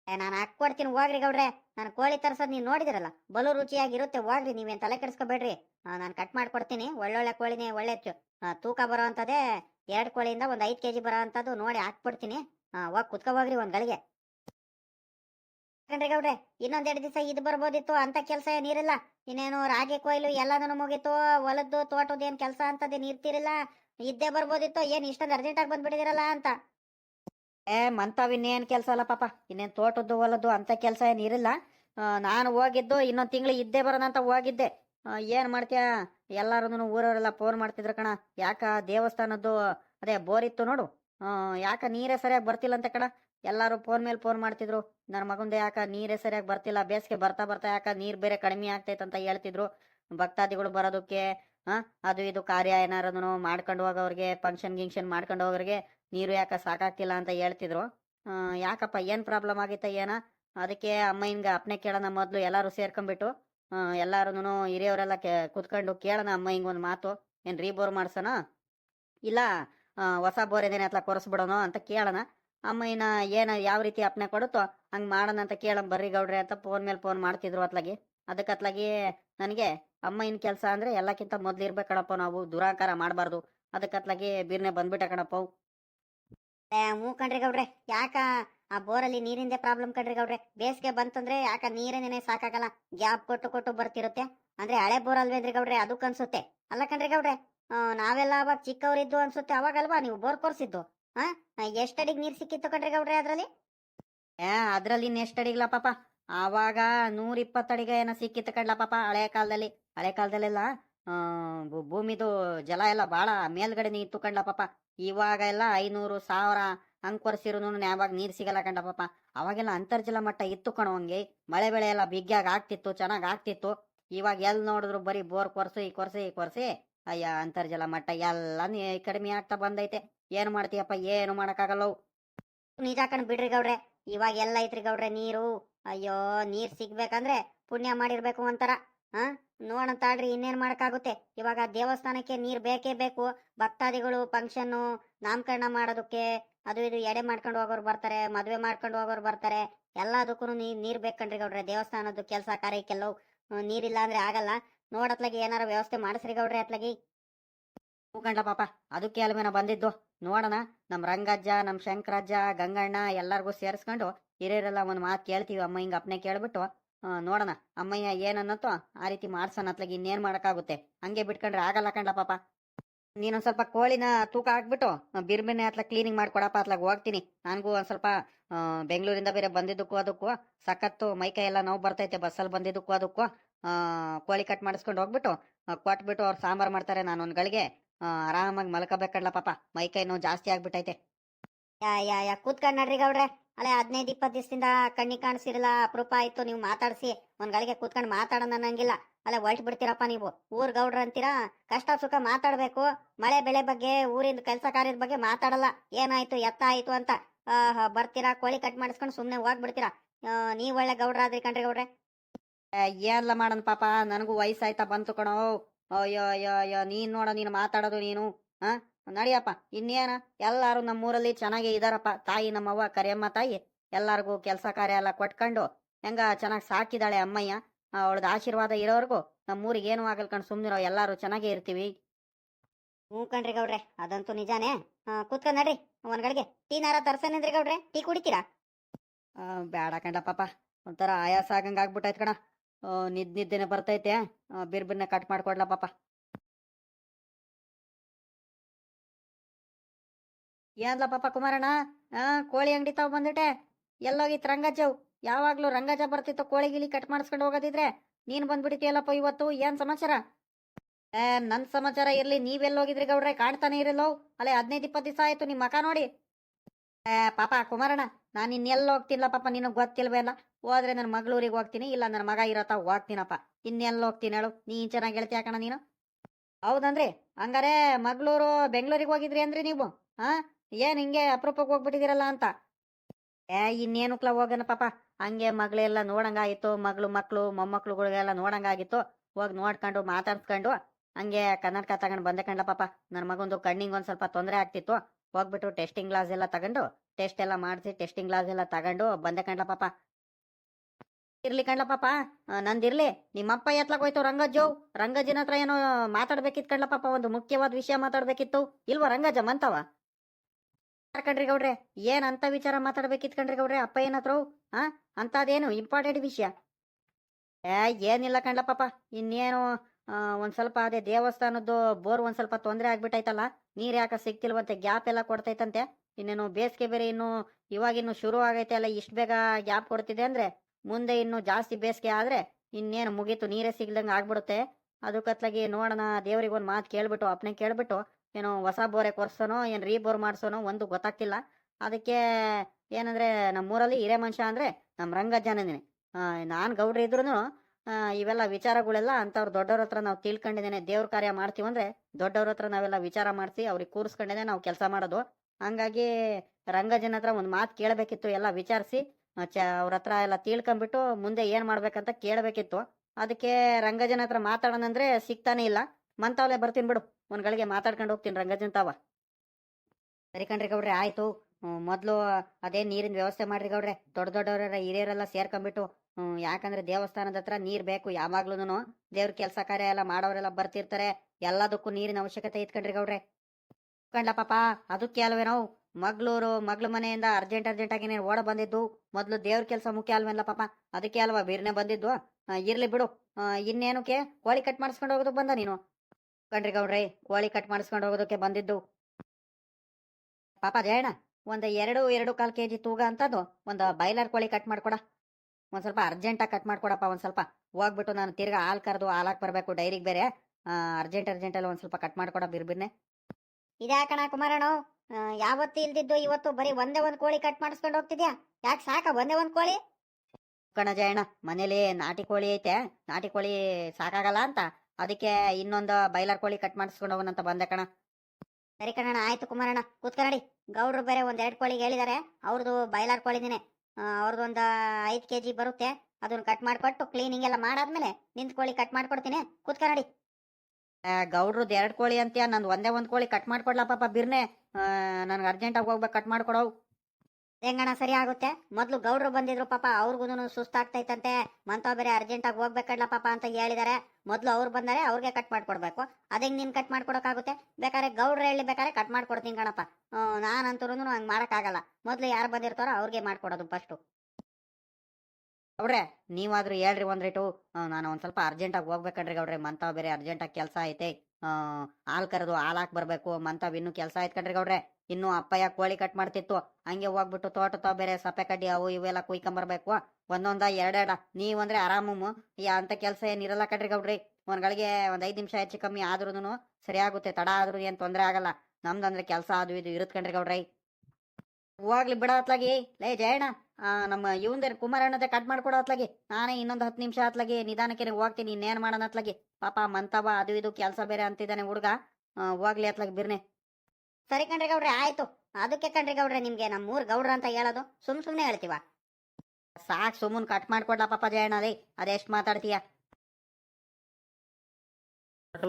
ನಾನು ಹಾಕ್ಕೊಡ್ತೀನಿ ಹೋಗ್ರಿ ಗೌಡ್ರೆ. ನಾನು ಕೋಳಿ ತರಿಸೋದು ನೀವು ನೋಡಿದಿರಲ್ಲ, ಬಲು ರುಚಿಯಾಗಿರುತ್ತೆ, ಹೋಗ್ರಿ ನೀವೇನು ತಲೆ ಕೆಡಿಸ್ಕೋಬೇಡ್ರಿ. ನಾನು ಕಟ್ ಮಾಡ್ಕೊಡ್ತೀನಿ, ಒಳ್ಳೊಳ್ಳೆ ಕೋಳಿನೇ, ಒಳ್ಳೆ ತೂಕ ಬರೋವಂಥದ್ದೇ ಎರಡು ಕೋಳಿಯಿಂದ ಒಂದು ಐದು ಕೆ ಜಿ ಬರೋವಂಥದ್ದು ನೋಡಿ ಹಾಕ್ಬಿಡ್ತೀನಿ. ಹೋಗಿ ಕುತ್ಕೊ ಹೋಗ್ರಿ ಒಂದು ಗಳಿಗೆ. ಕಣ್ರಿ ಗೌಡ್ರೆ ಇನ್ನೊಂದೆರಡು ದಿವಸ ಇದು ಬರ್ಬೋದಿತ್ತು, ಅಂತ ಕೆಲಸ ಏನಿರಲ್ಲ ಇನ್ನೇನು ರಾಗಿ, ಕೊಯ್ಲು ಎಲ್ಲದನ್ನು ಮುಗೀತು, ಹೊಲದ್ದು ತೋಟದ ಏನ್ ಕೆಲಸ ಅಂತದೇನು ಇರ್ತಿರಲ್ಲ ಇದ್ದೇ ಬರ್ಬೋದಿತ್ತು, ಏನ್ ಇಷ್ಟೊಂದು ಅರ್ಜೆಂಟ್ ಆಗಿ ಬಂದ್ಬಿಟ್ಟಿದಿರಲ್ಲ ಅಂತ. ಏ, ಮಂತಾವ್ ಇನ್ನೇನ್ ಕೆಲಸ ಅಲ್ಲ ಪಾಪ. ಇನ್ನೇನ್ ತೋಟದ್ದು, ಹೊಲದ್ದು ಅಂತ ಕೆಲಸ ಏನಿರಲ್ಲ ನಾನು ಹೋಗಿದ್ದು, ಇನ್ನೊಂದ್ ತಿಂಗಳು ಇದ್ದೇ ಬರೋದಂತ ಹೋಗಿದ್ದೆ. ಏನ್ ಮಾಡ್ತೀಯ? ಎಲ್ಲಾರು ಊರವರೆಲ್ಲ ಫೋನ್ ಮಾಡ್ತಿದ್ರು ಕಣ. ಯಾಕ ದೇವಸ್ಥಾನದ್ದು, ಅದೇ ಬೋರ್ ಇತ್ತು ನೋಡು ಯಾಕ ನೀರೇ ಸರಿಯಾಗಿ ಬರ್ತಿಲ್ಲ ಅಂತ ಕಣ. ಎಲ್ಲಾರು ಫೋನ್ ಮೇಲೆ ಫೋನ್ ಮಾಡ್ತಿದ್ರು. ನನ್ನ ಮಗಂದೆ ಯಾಕ ನೀರೇ ಸರಿಯಾಗಿ ಬರ್ತಿಲ್ಲ? ಬೇಸಿಗೆ ಬರ್ತಾ ಬರ್ತಾ ಯಾಕ ನೀರ್ ಬೇರೆ ಕಡಿಮೆ ಆಗ್ತೈತೆ ಅಂತ ಹೇಳ್ತಿದ್ರು. ಭಕ್ತಾದಿಗಳು ಬರೋದಕ್ಕೆ ಹಾ ಅದು ಇದು ಕಾರ್ಯ ಏನಾರದನು ಮಾಡ್ಕೊಂಡು ಹೋಗೋರಿಗೆ ಫಂಕ್ಷನ್ ಗಿಂಕ್ಷನ್ ಮಾಡ್ಕೊಂಡು ಹೋಗೋರಿಗೆ ನೀರು ಯಾಕೆ ಸಾಕಾಗ್ತಿಲ್ಲ ಅಂತ ಹೇಳ್ತಿದ್ರು. ಯಾಕಪ್ಪ ಏನ್ ಪ್ರಾಬ್ಲಮ್ ಆಗಿತ್ತ ಏನ? ಅದಕ್ಕೆ ಅಮ್ಮ ಹಿಂಗ ಅಪ್ನೆ ಕೇಳೋಣ ಮೊದ್ಲು ಎಲ್ಲರೂ ಸೇರ್ಕೊಂಡ್ಬಿಟ್ಟು ಎಲ್ಲಾರು ಹಿರಿಯವರೆಲ್ಲ ಕೇ, ಕುತ್ಕೊಂಡು ಕೇಳೋಣ ಅಮ್ಮ ಹಿಂಗೆ ಒಂದು ಮಾತು. ಏನ್ ರೀಬೋರ್ ಮಾಡ್ಸೋಣ ಇಲ್ಲ ಹೊಸ ಬೋರ್ ಏನೇನು ಅತ್ಲ ಕೊರೆಸ್ಬಿಡೋಣ ಅಂತ ಕೇಳೋಣ. ಅಮ್ಮ ಇನ್ನ ಏನ ಯಾವ ರೀತಿ ಅಪ್ನೆ ಕೊಡುತ್ತೋ ಹಂಗೆ ಮಾಡೋಣ ಅಂತ ಕೇಳಂ ಬರ್ರಿ ಗೌಡ್ರಿ ಅಂತ ಫೋನ್ ಮೇಲೆ ಫೋನ್ ಮಾಡ್ತಿದ್ರು ಅತ್ಲಾಗಿ. ಅದಕ್ಕೆ ಅತ್ಲಾಗಿ ನನಗೆ ಅಮ್ಮ ಇನ್ ಕೆಲಸ ಅಂದ್ರೆ ಎಲ್ಲಕ್ಕಿಂತ ಮೊದ್ಲು ಇರ್ಬೇಕು ನಾವು ದುರಾಂಕಾರ ಮಾಡಬಾರ್ದು. ಅದಕ್ಕೆ ಅತ್ಲಾಗಿ ಬೀರ್ನೆ ಬಂದ್ಬಿಟ್ಟೆ ಕಣಪ್ಪ. ಏ, ಹ್ಞೂ ಕಣ್ರಿ ಗೌಡ್ರೆ. ಯಾಕ ಆ ಬೋರಲ್ಲಿ ನೀರಿಂದೇ ಪ್ರಾಬ್ಲಮ್ ಕಣ್ರಿ ಗೌಡ್ರೆ? ಬೇಸಿಗೆ ಬಂತಂದ್ರೆ ಯಾಕ ನೀರೇನೇನೆ ಸಾಕಾಗಲ್ಲ? ಗ್ಯಾಪ್ ಕೊಟ್ಟು ಕೊಟ್ಟು ಬರ್ತಿರುತ್ತೆ. ಅಂದ್ರೆ ಹಳೆ ಬೋರ್ ಅಲ್ವೇನ್ರಿ ಗೌಡ್ರೆ? ಅದು ಅನ್ಸುತ್ತೆ. ಅಲ್ಲ ಕಣ್ರಿ ಗೌಡ್ರೆ ನಾವೆಲ್ಲ ಅವಾಗ ಚಿಕ್ಕವರಿದ್ದು ಅನ್ಸುತ್ತೆ. ಅವಾಗಲ್ವಾ ನೀವು ಬೋರ್ ಕೊರ್ಸಿದ್ದು? ಹಾ ಎಷ್ಟಡಿಗೆ ನೀರ್ ಸಿಕ್ಕಿತ್ತು ಕಣ್ರಿ ಗೌಡ್ರೆ ಅದ್ರಲ್ಲಿ? ಏ, ಅದ್ರಲ್ಲಿ ಇನ್ನು ಎಷ್ಟು ಅಡಿಗ್ಲ ಪಾಪ? ಅವಾಗ ನೂರ ಇಪ್ಪತ್ತಡಿಗೆ ಏನೋ ಸಿಕ್ಕಿತ್ತು ಕಡ್ಲ ಪಾಪ ಹಳೆ ಕಾಲದಲ್ಲಿ. ಹಳೆ ಕಾಲದಲ್ಲೆಲ್ಲ ಭೂಮಿದು ಜಲ ಎಲ್ಲ ಭಾಳ ಮೇಲ್ಗಡೆ ಇತ್ತು ಕಂಡ ಪಾಪ. ಇವಾಗ ಎಲ್ಲ ಐನೂರು ಸಾವಿರ ಹಂಗ್ ಕೊರ್ಸಿರು ಯಾವಾಗ ನೀರು ಸಿಗಲ್ಲ ಕಂಡ ಪಾಪ. ಅವಾಗೆಲ್ಲ ಅಂತರ್ಜಲ ಮಟ್ಟ ಇತ್ತು ಕಣೋ ಹಂಗೆ. ಮಳೆ ಬೆಳೆ ಎಲ್ಲ ಬಿಗ್ಯಾಗ ಆಗ್ತಿತ್ತು, ಚೆನ್ನಾಗ್ ಆಗ್ತಿತ್ತು. ಇವಾಗ ಎಲ್ಲಿ ನೋಡಿದ್ರು ಬರೀ ಬೋರ್ ಕೊರ್ಸಿ ಕೊರ್ಸಿ ಕೊರ್ಸಿ. ಅಯ್ಯ, ಅಂತರ್ಜಲ ಮಟ್ಟ ಎಲ್ಲ ಕಡಿಮೆ ಆಗ್ತಾ ಬಂದೈತೆ. ಏನು ಮಾಡ್ತೀಯಪ್ಪ, ಏನು ಮಾಡೋಕ್ಕಾಗಲ್ಲವು. ನಿಜ ಕಣ್ ಬಿಡ್ರಿ ಗೌಡ್ರೆ. ಇವಾಗ ಎಲ್ಲ ಐತ್ರಿ ಗೌಡ್ರೆ, ನೀರು. ಅಯ್ಯೋ, ನೀರು ಸಿಗ್ಬೇಕಂದ್ರೆ ಪುಣ್ಯ ಮಾಡಿರ್ಬೇಕು ಅಂತಾರ. ಹಾ ನೋಡೋಣ ತಾಳ್ರಿ, ಇನ್ನೇನ್ ಮಾಡಕ್ಕಾಗುತ್ತೆ? ಇವಾಗ ದೇವಸ್ಥಾನಕ್ಕೆ ನೀರ್ ಬೇಕೇ ಬೇಕು. ಭಕ್ತಾದಿಗಳು ಫಂಕ್ಷನ್ನು ನಾಮಕರಣ ಮಾಡೋದಕ್ಕೆ ಅದು ಇದು ಎಡೆ ಮಾಡ್ಕೊಂಡು ಹೋಗೋರು ಬರ್ತಾರೆ, ಮದುವೆ ಮಾಡ್ಕೊಂಡು ಹೋಗೋರು ಬರ್ತಾರೆ. ಎಲ್ಲದಕ್ಕೂ ನೀರ್ ನೀರ್ ಬೇಕಣ್ರಿ ಗೌಡ್ರೆ. ದೇವಸ್ಥಾನದ ಕೆಲಸ ಕಾರ್ಯಕ್ಕೆಲ್ಲವು ನೀರಿಲ್ಲ ಅಂದ್ರೆ ಆಗಲ್ಲ. ನೋಡತ್ಲಾಗಿ ಏನಾರ ವ್ಯವಸ್ಥೆ ಮಾಡಿಸ್ರಿ ಗೌಡ್ರೆ ಅತ್ಲಾಗಿ. ಹೂಕಂಡ ಪಾಪ. ಅದಕ್ಕೆ ಅಲ್ಮೇನ ಬಂದಿದ್ದು. ನೋಡೋಣ. ನಮ್ ರಂಗಜ್ಜ, ನಮ್ ಶಂಕರಜ್ಜ, ಗಂಗಣ್ಣ ಎಲ್ಲರಿಗೂ ಸೇರಿಸ್ಕೊಂಡು ಹಿರಿಯರೆಲ್ಲ ಒಂದು ಮಾತು ಕೇಳ್ತೀವಿ. ಅಮ್ಮ ಹಿಂಗ ಅಪ್ನೆ ಕೇಳ್ಬಿಟ್ಟು ನೋಡೋಣ. ಅಮ್ಮಯ್ಯ ಏನನ್ನತ್ತೋ ಆ ರೀತಿ ಮಾಡ್ಸೋಣ ಅತ್ಲಾಗ ಇನ್ನೇನ್ ಮಾಡಕ್ಕಾಗುತ್ತೆ. ಹಂಗೆ ಬಿಟ್ಕೊಂಡ್ರೆ ಆಗಲ್ಲ ಕಂಡ್ಲ ಪಾಪ. ನೀನೊಂದ್ ಸ್ವಲ್ಪ ಕೋಳಿನ ತೂಕ ಹಾಕ್ಬಿಟ್ಟು ಬಿರ್ಬಿನೆ ಅತ್ಲ ಕ್ಲೀನಿಂಗ್ ಮಾಡ್ಕೊಡಪ್ಪ ಅತ್ಲಾಗ ಹೋಗ್ತೀನಿ. ನನಗೂ ಒಂದ್ ಸ್ವಲ್ಪ ಬೆಂಗಳೂರಿಂದ ಬೇರೆ ಬಂದಿದ್ದಕ್ಕೂ ಅದಕ್ಕೂ, ಸಖತ್ತು ಮೈಕೈ ಎಲ್ಲ ನೋವು ಬರ್ತೈತೆ ಬಸ್ಸಲ್ಲಿ ಬಂದಿದ್ದಕ್ಕೂ ಅದಕ್ಕೂ ಕೋಳಿ ಕಟ್ ಮಾಡಿಸ್ಕೊಂಡು ಹೋಗ್ಬಿಟ್ಟು ಕೊಟ್ಬಿಟ್ಟು ಅವ್ರು ಸಾಂಬಾರ್ ಮಾಡ್ತಾರೆ ನಾನು ಒಂದ್ ಗಳಿಗೆ ಆರಾಮಾಗಿ ಮಲ್ಕೋಬೇಕಲ್ಲ ಪಾಪ. ಮೈಕೈ ನೋವು ಜಾಸ್ತಿ ಆಗ್ಬಿಟ್ಟೈತೆ ಯಾ ಯಾ ಯಾ ನಡ್ರಿ ಗೌಡ್ರೆ. ಅಲ್ಲೇ ಹದಿನೈದು ಇಪ್ಪತ್ತು ದಿವಸದಿಂದ ಕಣ್ಣಿ ಕಾಣಿಸಿರಲ್ಲ, ಅಪರೂಪ ಆಯ್ತು, ನೀವು ಮಾತಾಡಿಸಿ. ಒಂದ್ ಗಳಿಗೆ ಕೂತ್ಕೊಂಡು ಮಾತಾಡೋಣ ಅನ್ನಂಗಿಲ್ಲ. ಅಲ್ಲ ಹೊಲ್ಟ್ ಬಿಡ್ತೀರಪ್ಪ ನೀವು. ಊರ್ ಗೌಡ್ರ ಅಂತೀರಾ? ಕಷ್ಟ ಸುಖ ಮಾತಾಡ್ಬೇಕು. ಮಳೆ, ಬೆಳೆ ಬಗ್ಗೆ ಊರಿನ ಕೆಲಸ ಕಾರ್ಯದ ಬಗ್ಗೆ ಮಾತಾಡಲ್ಲ. ಏನಾಯ್ತು ಎತ್ತ ಆಯ್ತು ಅಂತ ಬರ್ತೀರಾ? ಕೋಳಿ ಕಟ್ ಮಾಡಿಸ್ಕೊಂಡು ಸುಮ್ನೆ ಹೋಗ್ಬಿಡ್ತೀರಾ? ನೀವ್ ಒಳ್ಳೆ ಗೌಡ್ರ ಆದ್ರಿ ಕಣ್ರಿ ಗೌಡ್ರೆ. ಏನ್ಲ ಮಾಡೋಣ ಪಾಪ? ನನಗೂ ವಯಸ್ಸಾಯ್ತಾ ಬಂತು ಕಣೋ. ಅಯ್ಯೋ ಅಯ್ಯೋ ಅಯ್ಯೋ, ನೀನ್ ನೋಡ, ನೀನು ಮಾತಾಡೋದು ನೀನು. ಹಾ ನಡಿಯಪ್ಪ ಇನ್ನೇನ? ಎಲ್ಲಾರು ನಮ್ಮೂರಲ್ಲಿ ಚೆನ್ನಾಗಿ ಇದಾರಪ್ಪ. ತಾಯಿ ನಮ್ಮವ್ವ ಕರಿಯಮ್ಮ ತಾಯಿ ಎಲ್ಲಾರ್ಗೂ ಕೆಲಸ ಕಾರ್ಯ ಎಲ್ಲ ಕೊಟ್ಕೊಂಡು ಹೆಂಗ ಚೆನ್ನಾಗಿ ಸಾಕಿದಾಳೆ ಅಮ್ಮಯ್ಯ. ಅವಳದ ಆಶೀರ್ವಾದ ಇರೋವರೆಗೂ ನಮ್ಮೂರಿಗೆ ಏನು ಆಗಲ್ ಕಣ್ ಸುಮ್ನಿರೋ ಎಲ್ಲಾರು ಚೆನ್ನಾಗೇ ಇರ್ತೀವಿ. ಹ್ಞೂ ಕಣ್ರಿ ಗೌಡ್ರೆ ಅದಂತೂ ನಿಜಾನೇ. ಕೂತ್ಕೊಂಡ್ ನಡ್ರಿ ಒಂದ್ ಗಳಿಗೆ ಟೀ ನಾರ ತರ್ಸನೇನ್ರಿ ಗೌಡ್ರೆ ಟೀ ಕುಡಿತೀರಾ? ಆ, ಬ್ಯಾಡ ಕಂಡ ಪಾಪ ಒಂಥರ ಆಯಾಸ ಆಗಂಗ್ ಆಗ್ಬಿಟ್ಟೈತ್ ಕಣ ನಿದ್ ನಿದ್ದೆನೆ ಬರ್ತೈತೆ. ಬಿರ್ಬಿರ್ನ ಕಟ್ ಮಾಡ್ಕೊಡ್ಲ ಪಾಪ ಏನ್ಲ ಪಾಪ ಕುಮಾರಣ್ಣ ಕೋಳಿ ಅಂಗಡಿ ತಾವ್ ಬಂದ್ಬಿಟ್ಟೆ. ಎಲ್ಲೋಗಿತ್ ರಂಗಜ್ಜವ್ ಯಾವಾಗ್ಲೂ ರಂಗಜ ಬರ್ತಿತ್ತು ಕೋಳಿ ಗಿಳಿ ಕಟ್ ಮಾಡಿಸ್ಕೊಂಡು ಹೋಗೋದಿದ್ರೆ ನೀನ್ ಬಂದ್ಬಿಟ್ಟಿಯಲ್ಲಪ್ಪ ಇವತ್ತು? ಏನ್ ಸಮಾಚಾರ? ಏ, ನನ್ ಸಮಾಚಾರ ಇರ್ಲಿ, ನೀವೆಲ್ಲೋಗಿದ್ರಿ ಗೌಡ್ರೆ, ಕಾಣ್ತಾನೆ ಇರಲ್ಲೋ? ಅಲ್ಲೇ ಹದಿನೈದು ಇಪ್ಪತ್ತು ದಿವಸ ಆಯ್ತು ನಿಮ್ ಮಕ ನೋಡಿ. ಏ, ಪಾಪ ಕುಮಾರಣ್ಣ, ನಾನು ಇನ್ನೆಲ್ಲ ಹೋಗ್ತಿಲ್ಲ ಪಾಪ ನಿನಗೆ ಗೊತ್ತಿಲ್ವೇ ಹೋದ್ರೆ ನನ್ನ ಮಗಳೂರಿಗೆ ಹೋಗ್ತೀನಿ, ಇಲ್ಲ ನನ್ನ ಮಗ ಇರತ್ತ ಹೋಗ್ತೀನಪ್ಪ. ಇನ್ನೆಲ್ಲ ಹೋಗ್ತೀನಿ ಹೇಳು? ನೀ ಚೆನ್ನಾಗಿ ಹೇಳ್ತೀಯ ಕಣ ನೀನು? ಹೌದಂದ್ರಿ, ಹಂಗಾರೆ ಮಗಳೂರು ಬೆಂಗಳೂರಿಗೆ ಹೋಗಿದ್ರಿ ಅಂದ್ರಿ ನೀವು? ಹಾ ಏನ್ ಹಿಂಗೆ ಅಪರೂಪಕ್ಕೆ ಹೋಗ್ಬಿಟ್ಟಿದಿರಲ್ಲ ಅಂತ? ಏ, ಇನ್ನೇನು ಕ್ಲಾ ಹೋಗನ ಪಾಪ. ಹಂಗೆ ಮಗಳೆಲ್ಲ ನೋಡಂಗಾಗಿತ್ತು, ಮಗಳು ಮಕ್ಕಳು ಮೊಮ್ಮಕ್ಳುಗಳಿಗೆಲ್ಲ ನೋಡಂಗಾಗಿತ್ತು. ಹೋಗಿ ನೋಡ್ಕೊಂಡು, ಮಾತಾಡ್ಸ್ಕೊಂಡು, ಹಂಗೆ ಕನ್ನಡಕ ತಗೊಂಡು ಬಂದೆ ಕಂಡ್ಲ ಪಾಪ. ನನ್ನ ಮಗಂದು ಕಣ್ಣಿಂಗ್ ಒಂದ್ ಸ್ವಲ್ಪ ತೊಂದರೆ ಆಗ್ತಿತ್ತು. ಹೋಗ್ಬಿಟ್ಟು ಟೆಸ್ಟಿಂಗ್ ಗ್ಲಾಸ್ ಎಲ್ಲ ತಗೊಂಡು, ಟೆಸ್ಟ್ ಎಲ್ಲ ಮಾಡಿಸಿ, ಟೆಸ್ಟಿಂಗ್ ಗ್ಲಾಸ್ ಎಲ್ಲ ತಗೊಂಡು ಬಂದೆ ಕಂಡ್ಲ ಪಾಪ. ಇರ್ಲಿ ಕಂಡ್ಲ ಪಾಪ. ನಂದಿರ್ಲಿ. ನಿಮ್ಮಪ್ಪ ಎತ್ಲಕ್ ಹೋಯ್ತು ರಂಗಜ್ಜು. ರಂಗಜ್ಜನ ಹತ್ರ ಏನೋ ಮಾತಾಡ್ಬೇಕಿತ್ತು ಕಂಡ್ಲ ಪಾಪ. ಒಂದು ಮುಖ್ಯವಾದ ವಿಷಯ ಮಾತಾಡ್ಬೇಕಿತ್ತು. ಇಲ್ವಾ ರಂಗಜ್ಜ ಮಂತವ? ಕಣ್ರಿ ಗೌಡ್ರೆ? ಏನ್ ಅಂತ ವಿಚಾರ ಮಾತಾಡ್ಬೇಕಿತ್ ಕಣ್ರಿ ಗೌಡ್ರೆ, ಅಪ್ಪ ಏನತ್ರ ಹಾ ಅಂತದೇನು ಇಂಪಾರ್ಟೆಂಟ್ ವಿಷಯ? ಏ, ಏನಿಲ್ಲ ಕಣ್ಲ ಪಾಪ ಇನ್ನೇನು ಒಂದ್ ಸ್ವಲ್ಪ ಅದೇ ದೇವಸ್ಥಾನದ್ದು ಬೋರ್ ಒಂದ್ ಸ್ವಲ್ಪ ತೊಂದರೆ ಆಗ್ಬಿಟ್ಟೈತಲ್ಲ ನೀರ್ ಯಾಕ ಸಿಗ್ತಿಲ್ವಂತೆ ಗ್ಯಾಪ್ ಎಲ್ಲ ಕೊಡ್ತೈತಂತೆ? ಇನ್ನೇನು ಬೇಸಿಗೆ ಬೇರೆ ಇನ್ನು ಇವಾಗಿನ್ನು ಶುರು ಆಗೈತೆ ಅಲ್ಲ, ಇಷ್ಟ ಬೇಗ ಗ್ಯಾಪ್ ಕೊಡ್ತಿದೆ ಅಂದ್ರೆ, ಮುಂದೆ ಇನ್ನು ಜಾಸ್ತಿ ಬೇಸಿಗೆ ಆದ್ರೆ ಇನ್ನೇನು ಮುಗೀತು, ನೀರೇ ಸಿಗ್ದಂಗೆ ಆಗ್ಬಿಡುತ್ತೆ. ಅದಕ್ಕತ್ಲಾಗಿ ನೋಡೋಣ ದೇವ್ರಿಗೆ ಒಂದು ಮಾತು ಕೇಳ್ಬಿಟ್ಟು ಅಪ್ಪನೆ ಕೇಳ್ಬಿಟ್ಟು ಏನೋ ಹೊಸ ಬೋರೆ ಕೊರ್ಸೋನೋ, ಏನು ರೀ ಬೋರ್ ಮಾಡ್ಸೋನೋ ಒಂದು ಗೊತ್ತಾಗ್ತಿಲ್ಲ. ಅದಕ್ಕೆ ಏನಂದ್ರೆ ನಮ್ಮೂರಲ್ಲಿ ಹಿರೇ ಮನುಷ್ಯ ಅಂದ್ರೆ ನಮ್ಮ ರಂಗಜ್ಜನೇ ನಾನು ಗೌಡ್ರ ಇದ್ರು ಇವೆಲ್ಲ ವಿಚಾರಗಳೆಲ್ಲ ಅಂಥವ್ರು ದೊಡ್ಡವ್ರ ಹತ್ರ ನಾವು ತಿಳ್ಕೊಂಡಿದ್ದೇನೆ. ದೇವ್ರ ಕಾರ್ಯ ಮಾಡ್ತೀವಿ ಅಂದ್ರೆ ದೊಡ್ಡವ್ರ ಹತ್ರ ನಾವೆಲ್ಲ ವಿಚಾರ ಮಾಡಿಸಿ ಅವ್ರಿಗೆ ಕೂರಿಸ್ಕೊಂಡೇನೆ ನಾವು ಕೆಲಸ ಮಾಡೋದು. ಹಂಗಾಗಿ ರಂಗಜ್ಜನ ಹತ್ರ ಒಂದು ಮಾತು ಕೇಳಬೇಕಿತ್ತು, ಎಲ್ಲ ವಿಚಾರಿಸಿ ಅವ್ರ ಹತ್ರ ಎಲ್ಲ ತಿಳ್ಕೊಂಬಿಟ್ಟು ಮುಂದೆ ಏನ್ ಮಾಡ್ಬೇಕಂತ ಕೇಳಬೇಕಿತ್ತು. ಅದಕ್ಕೆ ರಂಗಜನ ಹತ್ರ ಮಾತಾಡೋಣ ಅಂದ್ರೆ ಸಿಗ್ತಾನೆ ಇಲ್ಲ. ಮಂತಾವ್ಲೆ ಬರ್ತೀನಿ ಬಿಡು. ಒಂದ್ ಗಳಿಗೆ ಮಾತಾಡ್ಕೊಂಡು ಹೋಗ್ತೀನಿ ತಾವ. ಸರಿ ಕಣ್ರಿ ಗೌಡ್ರೆ, ಆಯ್ತು. ಮೊದಲು ಅದೇ ನೀರಿನ ವ್ಯವಸ್ಥೆ ಮಾಡ್ರಿ ಗೌಡ್ರೆ. ದೊಡ್ಡ ದೊಡ್ಡವರ ಹಿರಿಯರೆಲ್ಲ ಸೇರ್ಕೊಂಡ್ಬಿಟ್ಟು ಯಾಕಂದ್ರೆ ದೇವಸ್ಥಾನದ ಹತ್ರ ನೀರ್ ಬೇಕು ಯಾವಾಗ್ಲೂನು ದೇವ್ರ ಕೆಲಸ ಕಾರ್ಯ ಎಲ್ಲ ಮಾಡೋರೆಲ್ಲ ಬರ್ತಿರ್ತಾರೆ. ಎಲ್ಲದಕ್ಕೂ ನೀರಿನ ಅವಶ್ಯಕತೆ ಇತ್ಕಂಡ್ರಿ ಗೌಡ್ರೆ. ಕಂಡ್ಲ ಪಾಪ, ಅದಕ್ಕೆ ಅಲ್ವೇ ನಾವು? ಮಗ್ಳೂರು, ಮಗ್ಳ ಮನೆಯಿಂದ ಅರ್ಜೆಂಟ್ ಅರ್ಜೆಂಟ್ ಆಗಿ ನೀನು ಓಡ ಬಂದಿದ್ದು. ಮೊದ್ಲು ದೇವ್ರ ಕೆಲಸ ಮುಖ್ಯ ಅಲ್ವೇನಲ್ಲ ಪಾಪ? ಅದಕ್ಕೆ ಅಲ್ವಾ ಬೀರ್ನೆ ಬಂದಿದ್ದು? ಇರ್ಲಿ ಬಿಡು. ಇನ್ನೇನಕ್ಕೆ? ಕೋಳಿ ಕಟ್ ಮಾಡಿಸ್ಕೊಂಡು ಹೋಗೋದು ಬಂದ ನೀನು? ಕಂಡ್ರಿ ಗೌಡ್ರಿ, ಕೋಳಿ ಕಟ್ ಮಾಡಿಸ್ಕೊಂಡು ಹೋಗೋದಕ್ಕೆ ಬಂದಿದ್ದು. ಪಾಪ ಜಯಣ್ಣ, ಒಂದ್ ಎರಡು ಎರಡು ಕಾಲ್ ಕೆಜಿ ತೂಗ ಅಂತದ್ದು, ಒಂದು ಬೈಲರ್ ಕೋಳಿ ಕಟ್ ಮಾಡ್ಕೊಡ. ಒಂದ್ ಸ್ವಲ್ಪ ಅರ್ಜೆಂಟಾಗಿ ಕಟ್ ಮಾಡ್ಕೊಡಪ್ಪ, ಒಂದ್ ಸ್ವಲ್ಪ. ಹೋಗ್ಬಿಟ್ಟು ನಾನು ತಿರ್ಗಾ ಹಾಲ್ ಕರೆದು ಹಾಲಾಕ್ ಬರಬೇಕು, ಡೈರಿಗೆ ಬೇರೆ. ಅರ್ಜೆಂಟ್ ಅರ್ಜೆಂಟಲ್ಲಿ ಒಂದ್ ಸ್ವಲ್ಪ ಕಟ್ ಮಾಡ್ಕೊಡ ಬಿರ್ಬಿರ್ನೆ. ಇದ್ಯಾಕಣ ಕುಮಾರಣ್ಣ? ಯಾವತ್ತು ಇಲ್ದಿದ್ದು ಇವತ್ತು ಬರೀ ಒಂದೇ ಒಂದ್ ಕೋಳಿ ಕಟ್ ಮಾಡಿಸ್ಕೊಂಡು ಹೋಗ್ತಿದ್ಯಾ? ಯಾಕೆ ಸಾಕ ಒಂದೇ ಒಂದ್ ಕೋಳಿ? ಕಣ ಜಯಣ್ಣ, ಮನೇಲಿ ನಾಟಿ ಕೋಳಿ ಐತೆ. ನಾಟಿ ಕೋಳಿ ಸಾಕಾಗಲ್ಲ ಅಂತ. ಅದಕ್ಕೆ ಇನ್ನೊಂದು ಬೈಲರ್ ಕೋಳಿ ಕಟ್ ಮಾಡಿಸ್ಕೊಂಡು ಹೋಗೋಣಂತ ಬಂದೆ ಕಣ. ಸರಿ ಕಣಣ್ಣ, ಆಯ್ತು ಕುಮಾರಣ್ಣ ಕೂತ್ಕೊಳ್ಳಿ ಗೌಡ್ರು ಬೇರೆ ಒಂದ್ ಎರಡು ಕೋಳಿಗೆ ಹೇಳಿದಾರೆ ಅವ್ರದ್ದು ಬೈಲಾರ್ ಕೋಳಿದಿನೇ ಅವ್ರದ್ದು ಒಂದು ಐದು ಕೆ ಜಿ ಬರುತ್ತೆ, ಅದನ್ನ ಕಟ್ ಮಾಡ್ಕೊಟ್ಟು ಕ್ಲೀನಿಂಗ್ ಎಲ್ಲ ಮಾಡಾದ್ಮೇಲೆ ನಿಂತ್ ಕೋಳಿ ಕಟ್ ಮಾಡ್ಕೊಡ್ತೀನಿ. ಕೂತ್ಕೊಳ್ಳಿ ಗೌಡ್ರದ್ದು ಎರಡು ಕೋಳಿ ಅಂತ ನಂದು ಒಂದೇ ಒಂದು ಕೋಳಿ ಕಟ್ ಮಾಡ್ಕೊಡ್ಲಾ ಪಾಪ ಬಿರ್ನೆ. ನನಗೆ ಅರ್ಜೆಂಟಾಗಿ ಹೋಗ್ಬೇಕು, ಕಟ್ ಮಾಡ್ಕೊಡವು ಹೆಂಗಣ ಸರಿ ಆಗುತ್ತೆ. ಮೊದ್ಲು ಗೌಡ್ರು ಬಂದಿದ್ರು ಪಾಪ ಅವ್ರಿಗೂ ಸುಸ್ತಾಗ್ತೈತಂತೆ. ಮಂತ ಬೇರೆ ಅರ್ಜೆಂಟ್ ಆಗಿ ಹೋಗ್ಬೇಕಡ್ಲ ಪಾಪ ಅಂತ ಹೇಳಿದಾರೆ. ಮೊದ್ಲು ಅವ್ರು ಬಂದರೆ ಅವ್ರಿಗೆ ಕಟ್ ಮಾಡ್ಕೊಡ್ಬೇಕು. ಅದೇ ನಿನ್ ಕಟ್ ಮಾಡ್ಕೊಡಕ್ಕಾಗುತ್ತೆ. ಬೇಕಾದ್ರೆ ಗೌಡ್ರು ಹೇಳಿ ಬೇಕಾದ್ರೆ ಕಟ್ ಮಾಡ್ಕೊಡ್ತೀನಿ ಕಣಪ್ಪ. ಹ್ಮ್, ನಾನಂತೂ ಹಂಗ್ ಮಾಡೋಕ್ಕಾಗಲ್ಲ. ಮೊದ್ಲು ಯಾರು ಬಂದಿರ್ತಾರೋ ಅವ್ರಿಗೆ ಮಾಡ್ಕೊಡೋದು ಫಸ್ಟು ಗೌಡ್ರೆ ನೀವಾದ್ರೂ ಹೇಳ್ರಿ ಒಂದ್ ರೇಟು. ನಾನು ಒಂದ್ ಸ್ವಲ್ಪ ಅರ್ಜೆಂಟಾಗಿ ಹೋಗ್ಬೇಕನ್ರಿ ಗೌಡ್ರೆ. ಮಂತಾವ್ ಬೇರೆ ಅರ್ಜೆಂಟಾಗಿ ಕೆಲಸ ಐತೆ. ಹಾಲ್ ಕರೆದು ಹಾಲ್ ಹಾಕ್ ಬರ್ಬೇಕು. ಮಂತಾವ್ ಇನ್ನು ಕೆಲಸ ಐತ್ ಕಣ್ರಿ ಗೌಡ್ರೆ. ಇನ್ನು ಅಪ್ಪಯ್ಯ ಕೋಳಿ ಕಟ್ ಮಾಡ್ತಿತ್ತು. ಹಂಗೆ ಹೋಗ್ಬಿಟ್ಟು ತೋಟ ತೋ ಬೇರೆ ಸಪ್ಪೆ ಕಡ್ಡಿ ಅವು ಇವೆಲ್ಲ ಕುಯ್ಕೊಂಬರ್ಬೇಕು. ಒಂದೊಂದ ಎರಡೆರಡ. ನೀವಂದ್ರೆ ಆರಾಮು ಅಂತ ಕೆಲಸ ಏನಿರಲ್ಲ ಕಣ್ರಿ ಗೌಡ್ರಿ. ಒಂದ್ಗಳಿಗೆ ಒಂದ್ ಐದ್ ನಿಮಿಷ ಹೆಚ್ಚು ಕಮ್ಮಿ ಆದ್ರೂನು ಸರಿಯಾಗುತ್ತೆ. ತಡ ಆದ್ರೂ ಏನ್ ತೊಂದ್ರೆ ಆಗಲ್ಲ. ನಮ್ದಂದ್ರೆ ಕೆಲಸ ಅದು ಇದು ಇರುತ್ ಕಣ್ರಿ ಗೌಡ್ರೈ. ಹೋಗ್ಲಿ ಬಿಡ ಹತ್ಲಾಗಿ ಲೇ ಜಯಣ್ಣ ಆ, ನಮ್ಮ ಇವಂದೇ ಕುಮಾರಣ್ಣದ ಕಟ್ ಮಾಡ್ಕೊಡೋ ಹತ್ಲಾಗಿ ನಾನೇ ಇನ್ನೊಂದು ಹತ್ತು ನಿಮಿಷ ಹತ್ಲಾಗಿ ನಿಧಾನಕ್ಕೆ ಹೋಗ್ತೀನಿ ಇನ್ನೇನ್ ಮಾಡೋಣ ಹತ್ಲಾಗಿ ಪಾಪ ಮಂತವ ಅದು ಇದು ಕೆಲಸ ಬೇರೆ ಅಂತಿದ್ದಾನೆ ಹುಡುಗ. ಹೋಗ್ಲಿ ಹತ್ಲಾಗಿ ಬಿರ್ನೆ. ಸರಿ ಕಣ್ರಿ ಗೌಡ್ರೆ ಆಯ್ತು. ಅದಕ್ಕೆ ಕಣ್ರಿ ಗೌಡ್ರೆ ನಿಮ್ಗೆ ನಮ್ಮ ಊರ್ ಗೌಡ್ರ ಅಂತ ಹೇಳೋದು. ಸುಮ್ ಸುಮ್ನೆ ಹೇಳ್ತೀವ? ಸಾಕ್ ಸುಮ್ಮನ್ ಕಟ್ ಮಾಡ್ಕೊಡ್ಲಾ ಪಾಪ ಜಯಣ್ಣ ಲೇ ಅದೆಷ್ಟ್ ಮಾತಾಡ್ತೀಯ?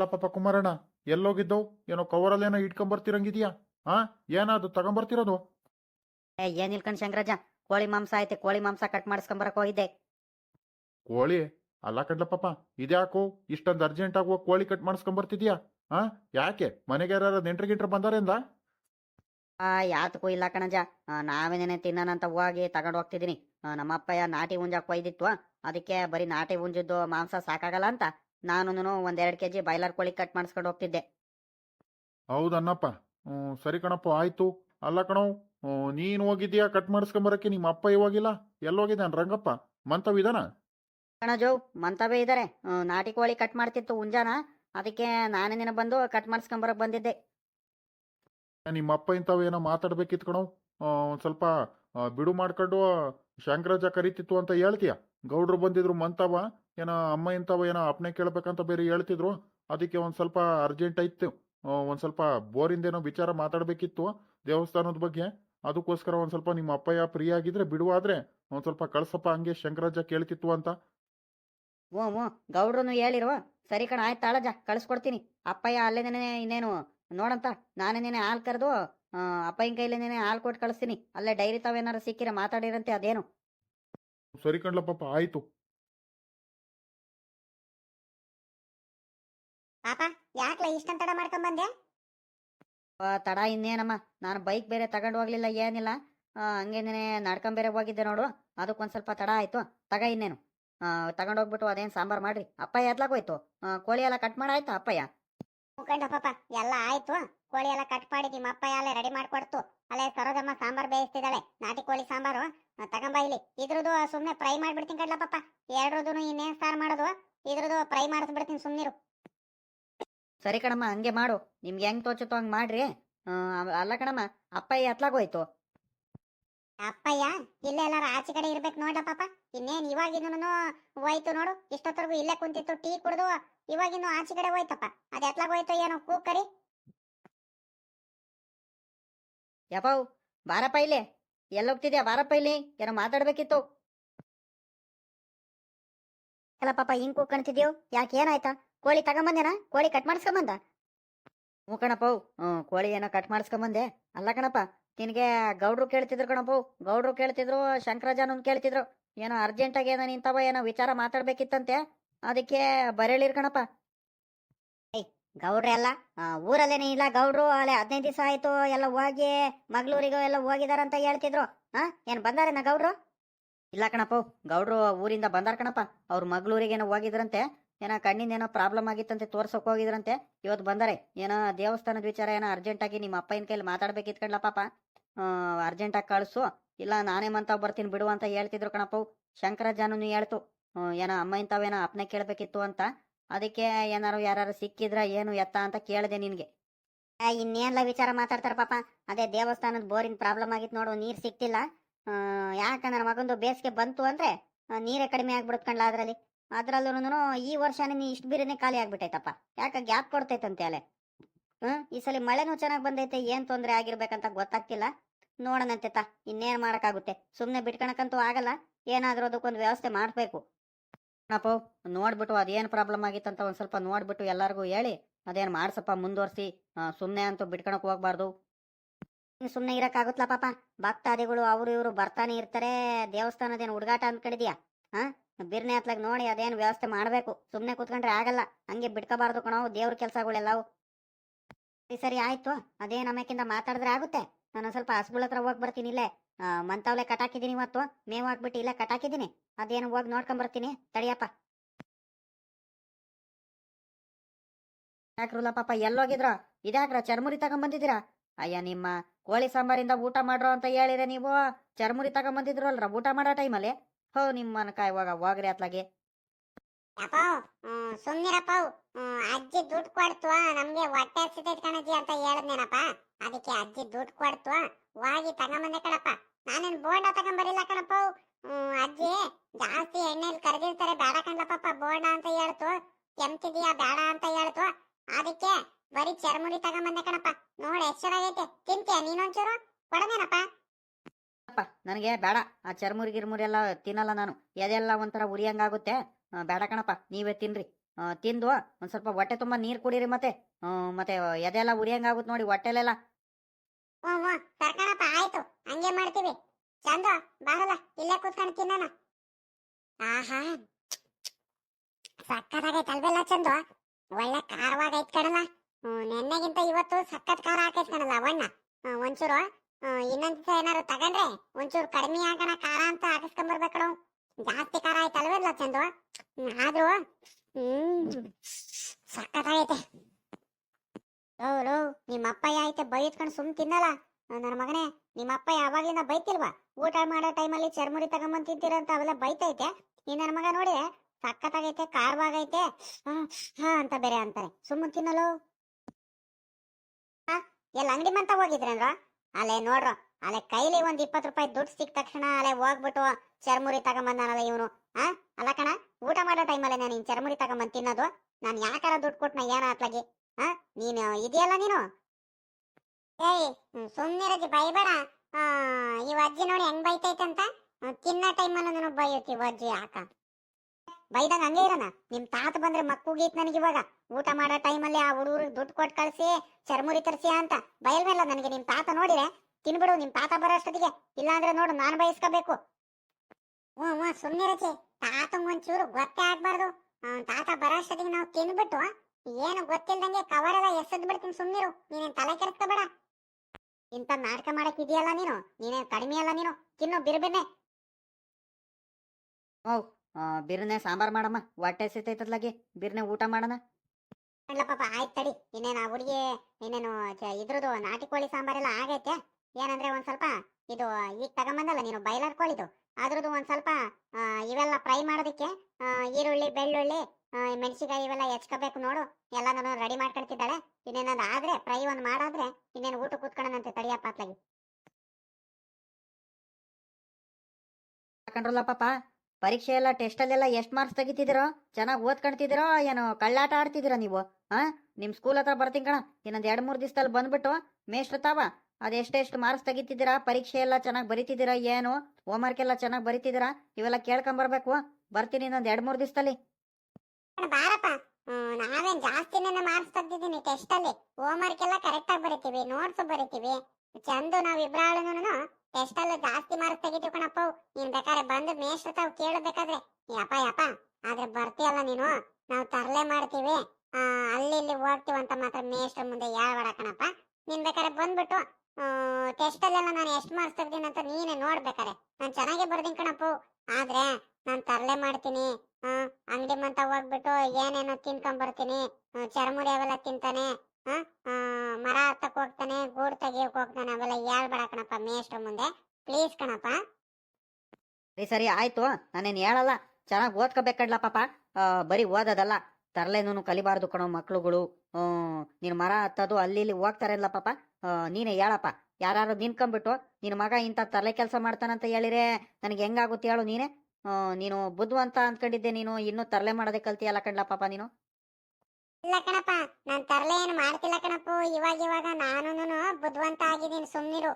ಪಾಪ ಕುಮಾರಣ್ಣ ಎಲ್ಲೋಗಿದ್ದವು? ಏನೋ ಕವರಲ್ಲೇನೋ ಇಟ್ಕೊಂಬರ್ತಿರಂಗಿದ್ಯಾ? ಹಾ ಏನದು ತಗೊಂಬರ್ತಿರೋದು? ಏ ಏನ್ ಇಲ್ಕಣ್ ಶಂಕರಾಜ ಕೋಳಿ ಮಾಂಸ ಐತೆ ಕೋಳಿ ಮಾಂಸ ಕಟ್ ಮಾಡಿಸ್ಕೊಂಬರಕ್ ಹೋಗಿದ್ದೆ. ಕೋಳಿ? ಅಲ್ಲ ಕಡ್ಲ ಪಾಪ ಇದ್ಯಾಕೋ? ಇಷ್ಟೊಂದು ಅರ್ಜೆಂಟ್ ಆಗುವ ಕೋಳಿ ಕಟ್ ಮಾಡಿಸ್ಕೊಂಬರ್ತಿದ್ಯಾ? ಹಾ ಯಾಕೆ? ಮನೆಗೆ ಯಾರು ನೆಂಟ್ರ ಗಿಂಟ್ರ ಬಂದಾರೆಂದ? ಆ ಯಾತಕ್ಕೂ ಇಲ್ಲ ಕಣಜ ನಾವೇನೇ ನಾವೇನೇನೆ ತಿನ್ನನಂತ ಹೋಗಿ ತಗೊಂಡು ಹೋಗ್ತಿದೀನಿ. ನಮ್ಮಪ್ಪಯ್ಯ ನಾಟಿ ಹುಂಜಾಕ್ ಕೊಯ್ದಿತ್ತು ಅದಕ್ಕೆ ಬರೀ ನಾಟಿ ಉಂಜಿದ್ದು ಮಾಂಸ ಸಾಕಾಗಲ್ಲ ಅಂತ ನಾನು ಒಂದೆರಡು ಕೆ ಜಿ ಬಾಯ್ಲರ್ ಕೋಳಿ ಕಟ್ ಮಾಡಿಸ್ಕೊಂಡು ಹೋಗ್ತಿದ್ದೆ. ಹೌದನ್ನಪ್ಪ. ಸರಿ ಕಣಪ್ಪ ಆಯ್ತು. ಅಲ್ಲ ಕಣವ್ ನೀನ್ ಹೋಗಿದ್ಯಾ ಕಟ್ ಮಾಡಿಸ್ಕೊಂಬರಕ್ಕೆ ನಿಮ್ಮ ಅಪ್ಪ ಹೋಗಿಲ್ಲ ಎಲ್ಲೋಗಿದ್ದಾನ ರಂಗಪ್ಪ? ಮಂತವ್ ಇದಾನ? ಕಣಜೋ ಮಂತವೇ ಇದಾರೆ. ನಾಟಿ ಕೋಳಿ ಕಟ್ ಮಾಡ್ತಿತ್ತು ಮುಂಜಾನ ಅದಕ್ಕೆ ನಾನೇ ನಿನ್ನ ಬಂದು ಕಟ್ ಮಾಡಿಸ್ಕೊಂಬರಕ್ ಬಂದಿದ್ದೆ. ನಿಮ್ಮ ಅಪ್ಪ ಇಂಥವು ಏನೋ ಮಾತಾಡ್ಬೇಕಿತ್ತು ಕಣೋ ಒಂದ್ ಸ್ವಲ್ಪ ಬಿಡು ಮಾಡ್ಕೊಂಡು ಶಂಕರಾಜ ಕರಿತಿತ್ತು ಅಂತ ಹೇಳ್ತೀಯ? ಗೌಡ್ರು ಬಂದಿದ್ರು ಮಂತವ ಏನೋ ಅಮ್ಮ ಇಂಥವ ಏನೋ ಅಪ್ನೆ ಕೇಳ್ಬೇಕಂತ ಬೇರೆ ಹೇಳ್ತಿದ್ರು. ಅದಕ್ಕೆ ಒಂದ್ ಸ್ವಲ್ಪ ಅರ್ಜೆಂಟ್ ಆಯ್ತು ಒಂದ್ ಸ್ವಲ್ಪ ಬೋರಿಂದ ಏನೋ ವಿಚಾರ ಮಾತಾಡ್ಬೇಕಿತ್ತು ದೇವಸ್ಥಾನದ ಬಗ್ಗೆ. ಅದಕ್ಕೋಸ್ಕರ ಒಂದು ಸ್ವಲ್ಪ ನಿಮ್ಮ ಅಪ್ಪಯ್ಯ ಫ್ರೀ ಆಗಿದ್ರೆ ಬಿಡುವಾದ್ರೆ ಒಂದ್ ಸ್ವಲ್ಪ ಕಳ್ಸಪ್ಪ ಹಂಗೆ ಶಂಕರಾಜ ಕೇಳ್ತಿತ್ತು ಅಂತ. ಓ ಓ ಗೌಡ್ರನು ಹೇಳಿರುವ ಸರಿ ಕಣ ಆಯ್ತು ತಾಳಜ ಕಳಿಸ್ಕೊಡ್ತೀನಿ. ಅಪ್ಪಯ್ಯ ಅಲ್ಲೇನೇ ಇನ್ನೇನು ನೋಡಂತ. ನಾನೇನೇನೆ ಹಾಲು ಕರೆದು ಅಪ್ಪಯ್ಯನ ಕೈಲೇನೇ ಹಾಲು ಕೊಟ್ಟು ಕಳಿಸ್ತೀನಿ. ಅಲ್ಲೇ ಡೈರಿ ತಾವೇನಾರು ಸಿಕ್ಕಿರ ಮಾತಾಡಿರಂತೆ ಅದೇನು. ಸರಿ ಕಣ್ಲಪ್ಪ ಆಯ್ತು. ಪಾಪ ಯಾಕ್ಲ ಇಷ್ಟಂತಡ ತಡ ಮಾಡ್ಕೊಂಡ್ ಬಂದೆ? ತಡ ಇನ್ನೇನಮ್ಮ. ನಾನು ಬೈಕ್ ಬೇರೆ ತಗೊಂಡು ಹೋಗ್ಲಿಲ್ಲ ಏನಿಲ್ಲ. ಆ, ಹಂಗೇನೇನೆ ನಡ್ಕೊಂಡ್ ಬೇರೆ ಹೋಗಿದ್ದೆ ನೋಡು. ಅದಕ್ಕೊಂದ್ ಸ್ವಲ್ಪ ತಡ ಆಯ್ತು. ತಗ ಇನ್ನೇನು. ತಗೊಂಡು ಹೋಗ್ಬಿಟ್ಟು ಅದೇನು ಸಾಂಬಾರ್ ಮಾಡ್ರಿ. ಅಪ್ಪಯ್ಯ ಹೋಯ್ತು ಕೋಳಿ ಎಲ್ಲ ಕಟ್ ಮಾಡಾಯ್ತಾ ಅಪ್ಪಯ್ಯ? ಮುಖಂಡ ಎಲ್ಲ ಆಯ್ತು. ಕೋಳಿ ಎಲ್ಲ ಕಟ್ ಮಾಡಿ ನಿಮ್ಮ ಅಪ್ಪ ಎಲ್ಲ ರೆಡಿ ಮಾಡ್ಕೊಡ್ತು. ಅಲ್ಲೇ ಸರೋಜಮ್ಮ ಸಾಂಬಾರ್ ಬೇಯಿಸ್ತಿದ್ದಾಳೆ. ನಾಟಿ ಕೋಳಿ ಸಾಂಬಾರು. ತಗೊಂಬ ಇಲ್ಲಿ. ಇದ್ರದ್ದು ಸುಮ್ನೆ ಫ್ರೈ ಮಾಡ್ಬಿಡ್ತೀನಿ ಕಡ್ಲ ಪಾಪ ಎರಡ್ರದ್ದು ಇನ್ನೇನ್ ಸಾರು ಮಾಡೋದು? ಇದ್ರದ್ದು ಫ್ರೈ ಮಾಡಿಸ್ಬಿಡ್ತೀನಿ ಸುಮ್ನಿರು. ಸರಿ ಕಣಮ್ಮ ಹಂಗೆ ಮಾಡು. ನಿಮ್ಗೆ ಹೆಂಗ್ ತೋಚುತ್ತೋ ಹಂಗೆ ಮಾಡ್ರಿ. ಅಲ್ಲ ಕಣಮ್ಮ ಅಪ್ಪಯ್ಯ ಎತ್ಲಾಗೋಯ್ತು ಅಪ್ಪಯ್ಯ ಇಲ್ಲೇ ಎಲ್ಲಾರ ಆಚೆ ಕಡೆ ಇರ್ಬೇಕು ನೋಡ ಪಾಪ. ಇನ್ನೇನ್ ಇವಾಗಿನ್ನು ಹೋಯ್ತು ನೋಡು. ಇಷ್ಟೊತ್ತರ್ಗು ಇಲ್ಲೇ ಕುಂತಿತ್ತು ಟೀ ಕುಡ್ದು ಇವಾಗಿನ್ನು ಆಚೆ ಕಡೆ ಹೋಯ್ತಪ್ಪ. ಅದ್ ಎತ್ಲಾಗೋಯ್ತು ಏನೋ ಕೂಕರಿ ಯಪ್ಪವ್ ಬಾರಪ್ಪ ಇಲ್ಲಿ. ಹೋಗ್ತಿದ್ಯಾ ಬಾರಪ್ಪ ಇಲ್ಲಿ. ಏನೋ ಮಾತಾಡ್ಬೇಕಿತ್ತು. ಅಲ್ಲ ಪಾಪ ಹಿಂಗ್ ಕೂಕಣ್ತಿದ್ಯೋ ಯಾಕೆ ಏನಾಯ್ತಾ? ಕೋಳಿ ತಗೊಂಬಂದೇನಾ? ಕೋಳಿ ಕಟ್ ಮಾಡಿಸ್ಕೊಂಬಂದ? ಹ್ಞೂ ಕಣಪ್ಪ ಹ್ಞೂ, ಕೋಳಿ ಏನೋ ಕಟ್ ಮಾಡಿಸ್ಕೊಂಬಂದೆ. ಅಲ್ಲ ಕಣಪ್ಪ, ನಿನಗೆ ಗೌಡ್ರು ಕೇಳ್ತಿದ್ರು ಕಣಪ್ಪ ಗೌಡ್ರು ಕೇಳ್ತಿದ್ರು ಶಂಕರಾಜನನ್ ಕೇಳ್ತಿದ್ರು. ಏನೋ ಅರ್ಜೆಂಟಾಗಿ ಏನೋ ನಿಂತವ, ಏನೋ ವಿಚಾರ ಮಾತಾಡ್ಬೇಕಿತ್ತಂತೆ. ಅದಕ್ಕೆ ಬರೇಳಿರ್ ಕಣಪ್ಪ. ಗೌಡ್ರೆ ಅಲ್ಲ. ಊರಲ್ಲೇನೇ ಇಲ್ಲ ಗೌಡ್ರು. ಅಲ್ಲೇ ಹದಿನೈದು ದಿವಸ ಆಯ್ತು. ಎಲ್ಲ ಹೋಗಿ, ಮಗ್ಳೂರಿಗೂ ಎಲ್ಲ ಹೋಗಿದಾರಂತ ಹೇಳ್ತಿದ್ರು. ಹಾ, ಏನ್ ಬಂದಾರೇನ ಗೌಡ್ರು? ಇಲ್ಲ ಕಣಪ್ಪ ಗೌಡ್ರು ಊರಿಂದ ಬಂದಾರ ಕಣಪ್ಪ. ಅವ್ರ ಮಗಳೂರಿಗೇನೋ ಹೋಗಿದ್ರಂತೆ. ಏನೋ ಕಣ್ಣಿಂದ ಏನೋ ಪ್ರಾಬ್ಲಮ್ ಆಗಿತ್ತಂತೆ ತೋರ್ಸಕ್ ಹೋಗಿದ್ರಂತೆ. ಇವತ್ತು ಬಂದರೆ. ಏನೋ ದೇವಸ್ಥಾನದ ವಿಚಾರ ಏನೋ ಅರ್ಜೆಂಟಾಗಿ ನಿಮ್ಮ ಅಪ್ಪನ ಕೈಲಿ ಮಾತಾಡ್ಬೇಕಿತ್ಕಂಡ್ಲ ಪಾಪ. ಅರ್ಜೆಂಟಾಗಿ ಕಳಿಸು. ಇಲ್ಲ ನಾನೇ ಮಂತಾವ್ ಬರ್ತೀನಿ ಬಿಡು ಅಂತ ಹೇಳ್ತಿದ್ರು ಕಣಪ್ಪ ಶಂಕರಾಜಾನು ಹೇಳ್ತು. ಹ್ಮ್, ಏನೋ ಅಮ್ಮ ಇಂಥವೇನೋ ಅಪ್ಪನೇ ಕೇಳಬೇಕಿತ್ತು ಅಂತ. ಅದಕ್ಕೆ ಏನಾರು ಯಾರು ಸಿಕ್ಕಿದ್ರ ಏನು ಎತ್ತ ಅಂತ ಕೇಳಿದೆ ನಿನಗೆ. ಇನ್ನೇನ್ಲ ವಿಚಾರ ಮಾತಾಡ್ತಾರ ಪಾಪ. ಅದೇ ದೇವಸ್ಥಾನದ ಬೋರಿನ ಪ್ರಾಬ್ಲಮ್ ಆಗಿತ್ತು ನೋಡು ನೀರ್ ಸಿಕ್ತಿಲ್ಲ ಯಾಕಂದ್ರೆ ಮಗಂದು ಬೇಸಿಗೆ ಬಂತು ಅಂದ್ರೆ ನೀರೇ ಕಡಿಮೆ ಆಗ್ಬಿಡುತ್ತೆ ಅದ್ರಲ್ಲಿ. ಅದ್ರಲ್ಲೂ ಈ ವರ್ಷನೇ ನೀ ಇಷ್ಟು ಬೀರನೇ ಖಾಲಿ ಆಗ್ಬಿಟ್ಟೈತಪ್ಪ. ಯಾಕ ಗ್ಯಾಪ್ ಕೊಡ್ತೈತಂತೆ ಅಲೆ. ಹ್ಮ್, ಈ ಸಲ ಮಳೆನೂ ಚೆನ್ನಾಗಿ ಬಂದೈತೆ, ಏನ್ ತೊಂದ್ರೆ ಆಗಿರ್ಬೇಕಂತ ಗೊತ್ತಾಗ್ತಿಲ್ಲ. ನೋಡೋಣಂತೆ ತಾ, ಇನ್ನೇನ್ ಮಾಡಕ್ಕಾಗುತ್ತೆ. ಸುಮ್ನೆ ಬಿಟ್ಕೊಳಕಂತೂ ಆಗಲ್ಲ, ಏನಾದ್ರೂ ಅದಕ್ಕೊಂದು ವ್ಯವಸ್ಥೆ ಮಾಡ್ಬೇಕು. ಅಪ್ಪ, ನೋಡ್ಬಿಟ್ಟು ಅದೇನು ಪ್ರಾಬ್ಲಮ್ ಆಗಿತ್ತಂತ ಒಂದ್ ಸ್ವಲ್ಪ ನೋಡ್ಬಿಟ್ಟು ಎಲ್ಲರಿಗೂ ಹೇಳಿ. ಅದೇನ್ ಮಾಡ್ಸಪ್ಪ ಮುಂದುವರ್ಸಿ ಸುಮ್ಮನೆ ಅಂತೂ ಬಿಟ್ಕೊಳಕ್ ಹೋಗ್ಬಾರ್ದು. ಸುಮ್ಮನೆ ಇರಕ್ಕಾಗುತ್ತಲ್ಲ ಪಾಪ. ಭಕ್ತಾದಿಗಳು, ಅವ್ರು ಇವರು ಬರ್ತಾನೆ ಇರ್ತಾರೆ. ದೇವಸ್ಥಾನದೇನು ಹುಡುಗಾಟ ಅನ್ಕೊಂಡಿದ್ಯಾ ಹಾ? ಬಿರ್ನೆ ಹತ್ಲಾಗ ನೋಡಿ ಅದೇನು ವ್ಯವಸ್ಥೆ ಮಾಡಬೇಕು. ಸುಮ್ಮನೆ ಕೂತ್ಕೊಂಡ್ರೆ ಆಗಲ್ಲ. ಹಂಗೆ ಬಿಟ್ಕೋಬಾರ್ದು ಕಣೋ, ದೇವ್ರ ಕೆಲಸಗಳೆಲ್ಲವು. ಸರಿ ಸರಿ, ಆಯ್ತು. ಅದೇ ನಮ್ಮಕ್ಕಿಂತ ಮಾತಾಡಿದ್ರೆ ಆಗುತ್ತೆ. ನಾನು ಸ್ವಲ್ಪ ಹಸ್ಗುಳ ಹತ್ರ ಹೋಗಿ ಬರ್ತೀನಿ ಇಲ್ಲೇ. ಮಂತಾವ್ಲೆ ಕಟಾಕಿದ್ದೀನಿ ಇವತ್ತು. ಮೇವು ಹಾಕ್ಬಿಟ್ಟು ಇಲ್ಲೇ ಕಟಾಕಿದ್ದೀನಿ ಅದೇನು ಹೋಗಿ ನೋಡ್ಕೊಂಬರ್ತೀನಿ ತಡಿಯಪ್ಪ. ಯಾಕ್ರಲ್ಲ ಪಾಪ, ಎಲ್ಲೋಗಿದ್ರ? ಇದ್ಯಾಕ್ರ ಚರ್ಮುರಿ ತಗೊಂಬಂದಿದ್ದೀರಾ? ಅಯ್ಯ ನಿಮ್ಮ ಕೋಳಿ ಸಾಂಬಾರಿಂದ ಊಟ ಮಾಡ್ರೋ ಅಂತ ಹೇಳಿದ್ರೆ ನೀವು. ಚರ್ಮುರಿ ತಗೊಂಬಂದಿದ್ರಲ್ರ ಊಟ ಮಾಡೋ ಟೈಮಲ್ಲಿ? ಹೋ ನಿಮ್ಮ ಕಾಯಿ ಹೋಗ ಹೋಗ್ರಿ ಅತ್ಲಾಗೆ. ಸುಮ್ನಿರಪ್ಪ ಅಜ್ಜಿ ದುಡ್ಡು ಕೊಡ್ತುವ ನಮ್ಗೆ ಹೊಟ್ಟೆ ಹಸಿತೈತ್ ಕಣಜ್ಜಿ ಅಂತ ಹೇಳದ್ನೇನಪ್ಪ? ಅದಕ್ಕೆ ಅಜ್ಜಿ ದುಡ್ಡು ಕೊಡ್ತುವ ವಾಗಿ ತಗೊಂಬಂದೆ ಕಣಪ್ಪ. ನಾನೇನ್ ಬೋಂಡ ತಗೊಂಬರಿಲ್ಲ ಕಣಪ್ಪ ಹ್ಮ್, ಅಜ್ಜಿ ಜಾಸ್ತಿ ಎಣ್ಣೆಲಿ ಕರೆದಿರ್ತಾರೆ ಬೇಡ ಕಣ್ಲಪ್ಪ ಬೋಂಡ ಅಂತ ಹೇಳ್ತು. ಕೆಮ್ತಿದೀಯಾ ಬೇಡ ಅಂತ ಹೇಳ್ತು. ಅದಕ್ಕೆ ಬರೀ ಚರ್ಮುರಿ ತಗೊಂಬಂದೆ ಕಣಪ್ಪ. ನೋಡ್ ಎಷ್ಟು ಚೆನ್ನಾಗೈತೆ. ತಿಂತೀಯ ನೀನೊಂಚೂರು? ಕೊಡನೇನಪ್ಪ ಅಪ್ಪ, ನನಗೆ ಬೇಡ. ಆ ಚರ್ಮುರಿ ಗಿರ್ಮುರಿ ಎಲ್ಲ ತಿನ್ನಲ್ಲ ನಾನು. ಎದೆಲ್ಲ ಒಂಥರ ಉರಿಯಂಗಾಗುತ್ತೆ. ಬೇಡ ಕಣಪ್ಪ, ನೀವೇ ತಿನ್ರಿ. ತಿಂದು ಒಂದ್ ಸ್ವಲ್ಪ ಹೊಟ್ಟೆ ತುಂಬಾ ನೀರ್ ಕುಡೀರಿ ಮತ್ತೆ. ಮತ್ತೆ ಎದೆಲ್ಲ ಉರಿಯಂಗಾಗುತ್ತೆ ನೋಡಿ ಹೊಟ್ಟೆಲೆಲ್ಲ. ಆಯ್ತು. ಹಂಗೆ ಮಾಡ್ತೀವಿ. ಚಂದ, ಬಾರಲ್ಲ. ಇಲ್ಲೇ ಕೂತ್ಕೊಂಡು ತಿನ್ನೋಣ. ಆಹಾ. ಸಕ್ಕದಾಗೈತೆ ಅಲ್ವೆಲ್ಲ ಚಂದು ಒಳ್ಳೆ ಖಾರವಾಗೈತ್ ಕಣಲ್ಲ ಹ್ಮ್, ನೆನ್ನೆಗಿಂತ ಇವತ್ತು ಸಖತ್ ಖಾರ ಹಾಕೈತ್ ಕಣಲ್ಲ ಅವಣ್ಣ ಹ್ಮ್, ಒಂಚೂರು ಹ್ಮ್, ಇನ್ನೊಂದ್ ದಿವಸ ಏನಾರು ತಗೊಂಡ್ರೆ ಒಂಚೂರು ಕಡಿಮೆ ಆಗೋಣ ಖಾರ ಅಂತ ಹಾಕಿಸ್ಕೊಂಬರ್ಬೇಕು ಜಾಸ್ತಿ ಖಾರ ಆಯ್ತು ಅಲ್ವೇಲ್ಲ ಚಂದು ಆದ್ರೂ, ಹ್ಮ್ ಸಕ್ಕತ್ತಾಗೈತೆ ಲೋ ಲೋ ನಿಮ್ಮ ಆಯ್ತೆ ಐತೆ ಬೈತ್ಕೊಂಡು ಸುಮ್ ತಿನ್ನಲ್ಲ. ನನ್ನ ಮಗನೇ, ನಿಮ್ಮಪ್ಪ ಯಾವಾಗ್ಲಿಂದ ಬೈತಿಲ್ವಾ? ಊಟ ಮಾಡೋ ಟೈಮಲ್ಲಿ ಚರ್ಮುರಿ ತಗೊಂಬಂದ್ ತಿಂತೀರಂತ ಅವೆಲ್ಲ ಬೈತೈತೆ. ಈ ನನ್ನ ಮಗ ನೋಡಿ ಸಕ್ಕತ್ತಾಗೈತೆ ಖಾರವಾಗೈತೆ. ಹಾ ಹಾ, ಅಂತ ಬೇರೆ ಅಂತಾರೆ. ಸುಮ್ಮನೆ ತಿನ್ನಲು. ಎಲ್ಲ ಅಂಗಡಿ ಮಂತ ಹೋಗಿದ್ರೇನ್ರ? ಅಲ್ಲೇ ನೋಡ್ರ. ಅಲ್ಲೇ ಕೈಲಿ ಒಂದ್ ಇಪ್ಪತ್ ರೂಪಾಯಿ ದುಡ್ಡು ಸಿಕ್ಕ ತಕ್ಷಣ ಅಲ್ಲೇ ಹೋಗ್ಬಿಟ್ಟು ಚರ್ಮುರಿ ತಗೊಂಬಂದಾನಲ್ಲ ಇವನು, ಆ? ಅಲ್ಲ ಕಣ, ಊಟ ಮಾಡೋ ಟೈಮಲ್ಲೇ ನಾನು ಇನ್ ಚರ್ಮುರಿ ತಗೊಂಬಂದ್ ತಿನ್ನೋದು? ನಾನು ಯಾಕಾರ ದುಡ್ಡು ಕೊಟ್ನ ಏನ ಅತ್ಲಾಗಿ, ಆ? ನೀನು ಇದೆಯಲ್ಲ ನೀನು? ಏಯ್ ಸುಮ್ಮನಿರಜಿ ಬೈಬೇಡ. ಇವ್ ಅಜ್ಜಿ ನೋಡಿ ಹೆಂಗ್ ಬೈತೈತಂತ? ಅಂತ ತಿನ್ನೋ ಟೈಮಲ್ಲಿ ನಾನು ಬೈಯುತ್ತಿ ಅಜ್ಜಿ ಯಾಕ? ಬೈದಾಗ ಹಂಗೆ ಇರೋಣ ನಿಮ್ ತಾತ ಬಂದ್ರೆ ಮಕ್ಕು ಗೀತ್ ನನಗೆ ಇವಾಗ. ಊಟ ಮಾಡೋ ಟೈಮಲ್ಲಿ ಆ ಹುಡುಗರಿಗೆ ದುಡ್ಡು ಕೊಟ್ಟು ಕಳಿಸಿ, ಚರ್ಮುರಿ ತರಿಸಿ ಅಂತ. ಬಯಲ್ಮೇಲ ನನಗೆ ನಿಮ್ ತಾತ ನೋಡಿರೆ? ತಿನ್ಬಿಡು ನಿಮ್ ತಾತ ಬರೋ ಅಷ್ಟೊತ್ತಿಗೆ. ಇಲ್ಲಾಂದ್ರೆ ನೋಡು ನಾನು ಬಯಸ್ಕೋಬೇಕು. ಹ್ಞೂ ಹ್ಞೂ ಸುಮ್ಮನಿರಚಿ ತಾತಂಗ್ ಒಂಚೂರು ಗೊತ್ತೇ ಆಗ್ಬಾರ್ದು. ತಾತ ಬರೋ ಅಷ್ಟೊತ್ತಿಗೆ ನಾವು ತಿನ್ಬಿಟ್ಟು ಏನು ಗೊತ್ತಿಲ್ದಂಗೆ ಕವರ್ ಎಲ್ಲ ಎಸೆದ್ ಬಿಡ್ತೀನಿ ಸುಮ್ಮನಿರು ನೀನೇನ್ ತಲೆ ಕೆಡಿಸ್ಕೋಬೇಡ. ಇಂತ ನಾಟಕ ಮಾಡಕ್ ಇದೆಯಲ್ಲ ನೀನು? ನೀನೇನ್ ಕಡಿಮೆ ಅಲ್ಲ ನೀನು? ತಿನ್ನು ಬಿರ್ಬಿರ್ನೆ. ಓ ಬಿರ್ನೆ ಸಾಂಬಾರ್ ಮಾಡಮ್ಮ. ಹೊಟ್ಟೆ ಸಿತೈತದ್ಲಾಗೆ ಬಿರ್ನೆ ಊಟ ಮಾಡೋಣ. ಇಲ್ಲ ಪಾಪ ಆಯ್ತು ತಡಿ. ಇನ್ನೇನು ಆ ಹುಡುಗಿ ಇನ್ನೇನು ಇದ್ರದ್ದು ನಾಟಿ ಕೋಳಿ ಸಾಂಬಾರೆಲ್ಲ ಆಗೈತೆ. ಏನಂದ್ರೆ ಒಂದ್ ಸ್ವಲ್ಪ ಇದು ಈಗ ತಗೊಂಬಂದಲ್ಲ ನೀನು ಬೈಲರ್ ಕೋಳಿದು, ಅದ್ರದ್ದು ಒಂದ್ ಸ್ವಲ್ಪ ಇವೆಲ್ಲ ಫ್ರೈ ಮಾಡೋದಕ್ಕೆ ಈರುಳ್ಳಿ, ಬೆಳ್ಳುಳ್ಳಿ ಮೆಣಸಿಕಾಯಿ ಇವೆಲ್ಲ ಹೆಚ್ಕೋಬೇಕು ನೋಡು. ಎಲ್ಲ ನಾನು ರೆಡಿ ಮಾಡ್ಕೊಳ್ತಿದ್ದಾಳೆ. ಇನ್ನೇನಾದ್ರು ಆದ್ರೆ ಫ್ರೈ ಒಂದ್ ಮಾಡಾದ್ರೆ ಇನ್ನೇನು ಊಟ ಕೂತ್ಕೊಳ್ಳೋಣಂತೆ ತಡಿಯ ಪಾತ್ಲಾಗಿ ಪಾಪ, ಪರೀಕ್ಷೆ ಎಲ್ಲ ಟೆಸ್ಟಲ್ಲೆಲ್ಲ ಎಷ್ಟ್ ಮಾರ್ಕ್ಸ್ ತೆಗಿತಿದ್ದೀರೋ, ಚೆನ್ನಾಗಿ ಓದ್ಕೊಂತಿದ್ದೀರೋ ಏನೋ ಕಳ್ಳಾಟ ಆಡ್ತಿದಿರ ನೀವು ಹ ನಿಮ್ಮ ಸ್ಕೂಲ್ ಹತ್ರ ಬರ್ತೀನಿ ಕಣ, ಇನ್ನೊಂದು ಎರಡು ಮೂರು ದಿವಸದಲ್ಲಿ ಬಂದ್ಬಿಟ್ಟು ಮೇಷ್ಟ್ರ ತಾವ ಅದೆಷ್ಟೆಷ್ಟು ಮಾರ್ಕ್ಸ್ ತೆಗಿತಿದ್ದೀರಾ? ಪರೀಕ್ಷೆ ಎಲ್ಲ ಚೆನ್ನಾಗಿ ಬರಿತಿದ್ದೀರಾ? ಏನು? ಹೋಮ್ವರ್ಕ್ ಎಲ್ಲ ಚೆನ್ನಾಗಿ ಬರಿತಿದ್ದೀರಾ? ಇವೆಲ್ಲ ಕೇಳ್ಕೊಂಬರ್ಬೇಕು. ಬರ್ತೀನಿ ಇನ್ನೊಂದು ಎರಡು ಮೂರು ದಿವಸದಲ್ಲಿ. ಬಾರಪ್ಪ. ನಾವೇನ್ ಜಾಸ್ತಿನೇ ಮಾರ್ಕ್ಸ್ ತೆಗ್ದಿದ್ದೀನಿ ಟೆಸ್ಟ್ ಅಲ್ಲಿ. ಹೋಮ್ ವರ್ಕ್ ಎಲ್ಲ ಕರೆಕ್ಟ್ ಆಗಿ ಬರಿತೀವಿ ನೋಟ್ಸ್ ಬರಿತೀವಿ. ಚಂದು ನಾವ್ ಇಬ್ರಾಳುನು ಟೆಸ್ಟ್ ಅಲ್ಲಿ ಜಾಸ್ತಿ ಮಾರ್ಕ್ಸ್ ತೆಗಿತೀವಿ ಕಣಪ್ಪ ನೀನ್ ಬೇಕಾದ್ರೆ ಬಂದು ಮೇಷ್ಟ್ರ ತಾವ್ ಕೇಳಬೇಕಾದ್ರೆ. ಯಪ್ಪ ಯಪ್ಪ. ಆದ್ರೆ ಬರ್ತೀಯಲ್ಲ ನೀನು? ನಾವ್ ತರ್ಲೆ ಮಾಡ್ತೀವಿ. ಅಲ್ಲಿ ಇಲ್ಲಿ ಹೋಗ್ತೀವಿ ಅಂತ ಮಾತ್ರ ಮೇಷ್ಟ್ರ ಮುಂದೆ ಹೇಳ್ಬೇಡ ಕಣಪ್ಪ. ನೀನ್ ಬೇಕಾದ್ರೆ ಬಂದ್ಬಿಟ್ಟು ಟೆಸ್ಟ್ ಅಲ್ಲೆಲ್ಲ ನಾನು ಎಷ್ಟು ಮಾರ್ಕ್ಸ್ ತೆಗ್ದೀನಿ ಅಂತ ನೀನೇ ನೋಡ್ಬೇಕಾರೆ ನಾನು ಚೆನ್ನಾಗಿ ಬರ್ದೀನಿ ಕಣಪ್ಪ. ಆದ್ರೆ ನಾನು ತರಲೆ ಮಾಡ್ತೀನಿ. ಅಂಗಡಿ ಮಂತ ಹೋಗ್ಬಿಟ್ಟು ಏನೇನೋ ತಿನ್ಕೊಂಡ್ ಬರ್ತೀನಿ. ಚರ್ಮುಡಿ ಅವೆಲ್ಲ ತಿಂತಾನೆ. ಮರ ಹತ್ತಕ್ಕೆ ಹೋಗ್ತಾನೆ, ಗೂಡ್ ತೆಗಿಯಕ್ ಹೋಗ್ತಾನೆ, ಅವೆಲ್ಲ ಹೇಳ್ಬೇಡ ಕಣಪ್ಪ, ಮೇಷ್ಟ್ರ ಮುಂದೆ. ಪ್ಲೀಸ್ ಕಣಪ್ಪ. ಸರಿ ಸರಿ, ಆಯ್ತು. ನಾನೇನು ಹೇಳಲ್ಲ. ಚೆನ್ನಾಗಿ ಓದ್ಕೋಬೇಕಡ್ಲ ಪಾಪ. ಬರೀ ಓದೋದಲ್ಲ. ತರಲೆನೂ ಕಲಿಬಾರ್ದು ಕಣೋ ಮಕ್ಳುಗಳು. ನೀನ್ ಮರ ಹತ್ತೋದು ಅಲ್ಲಿ ಇಲ್ಲಿ ಹೋಗ್ತಾರಲ್ಲ ಪಾಪ. ನೀನೇ ಹೇಳಪ್ಪ. ಯಾರು ನಿನ್ಕೊಂಬಿಟ್ಟು ನಿನ್ನ ಮಗ ಇಂಥ ತರಲೆ ಕೆಲಸ ಮಾಡ್ತಾನಂತ ಹೇಳಿರೆ, ನನಗೆ ಹೆಂಗಾಗುತ್ತೆ ಹೇಳು ನೀನೇ. ನೀನು ಅಂತ ಅಂದ್ಕೊಂಡಿದ್ದೆ ನೀನು, ಇನ್ನೂ ತರಲೆ ಮಾಡೋದೇ ಕಲ್ತಿಯಲ್ಲ ಕಣ್ಲ ಪಾಪ ನೀನು? ಇಲ್ಲ ಕಣಪ್ಪ, ನಾನ್ ತರಲೆ ಏನು ಮಾಡ್ತಿಲ್ಲ ಕಣಪ್ಪ. ಇವಾಗ ಇವಾಗ ನಾನು ಬುದ್ಧವಂತ ಆಗಿದ್ದೀನಿ ಸುಮ್ಮನಿರು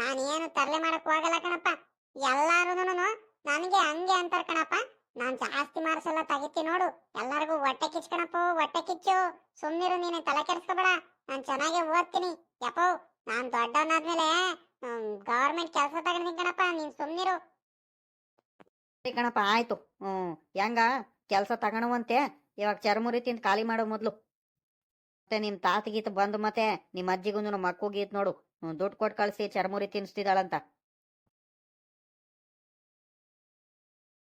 ನಾನೇನು ತರಲೆ ಮಾಡಕ್ ಹೋಗಲ್ಲ ಕಣಪ್ಪ. ಎಲ್ಲಾರು ನನಗೆ ಹಂಗೆ ಅಂತಾರ ಕಣಪ್ಪ. ನಾನ್ ಜಾಸ್ತಿ ಮಾರ್ಕ್ಸ್ ಎಲ್ಲ ತೆಗಿತಿ ನೋಡು. ಎಲ್ಲಾರ್ಗು ಹೊಟ್ಟೆ ಕಿಚ್ ಕಣಪ್ಪ ಹೊಟ್ಟೆ ಕಿಚ್ಚು. ಸುಮ್ಮನಿರು ನೀನು, ತಲೆ ಕೆಡಿಸ್ಕೋಬೇಡ. ನಾನ್ ಚೆನ್ನಾಗಿ ಓದ್ತೀನಿ. ಯಪ್ಪೋ, ನಾನ್ ದೊಡ್ಡವನಾದ್ಮೇಲೆ ಗವರ್ಮೆಂಟ್ ಕೆಲಸ ತಗೊಂಡಿದ್ದೀನಿ ಕಣಪ್ಪ, ನೀನ್ ಸುಮ್ಮನಿರು ಕಣಪ್ಪ, ಆಯ್ತು. ಹ್ಮ್, ಹೆಂಗ? ಕೆಲಸ ತಗೊಳುವಂತೆ ಇವಾಗ ಚರ್ಮುರಿ ತಿಂದು ಖಾಲಿ ಮಾಡೋ ಮೊದ್ಲು. ಮತ್ತೆ ನಿಮ್ ತಾತ ಗೀತ ಬಂದು ಮತ್ತೆ ನಿಮ್ಮ ಅಜ್ಜಿಗೂ ಮಕ್ಕೂ ಗೀತ್ ನೋಡು. ದುಡ್ಡು ಕೊಟ್ಟು ಕಳಿಸಿ, ಚರ್ಮುರಿ ತಿನ್ಸ್ತಿದ್ದಾಳಂತ.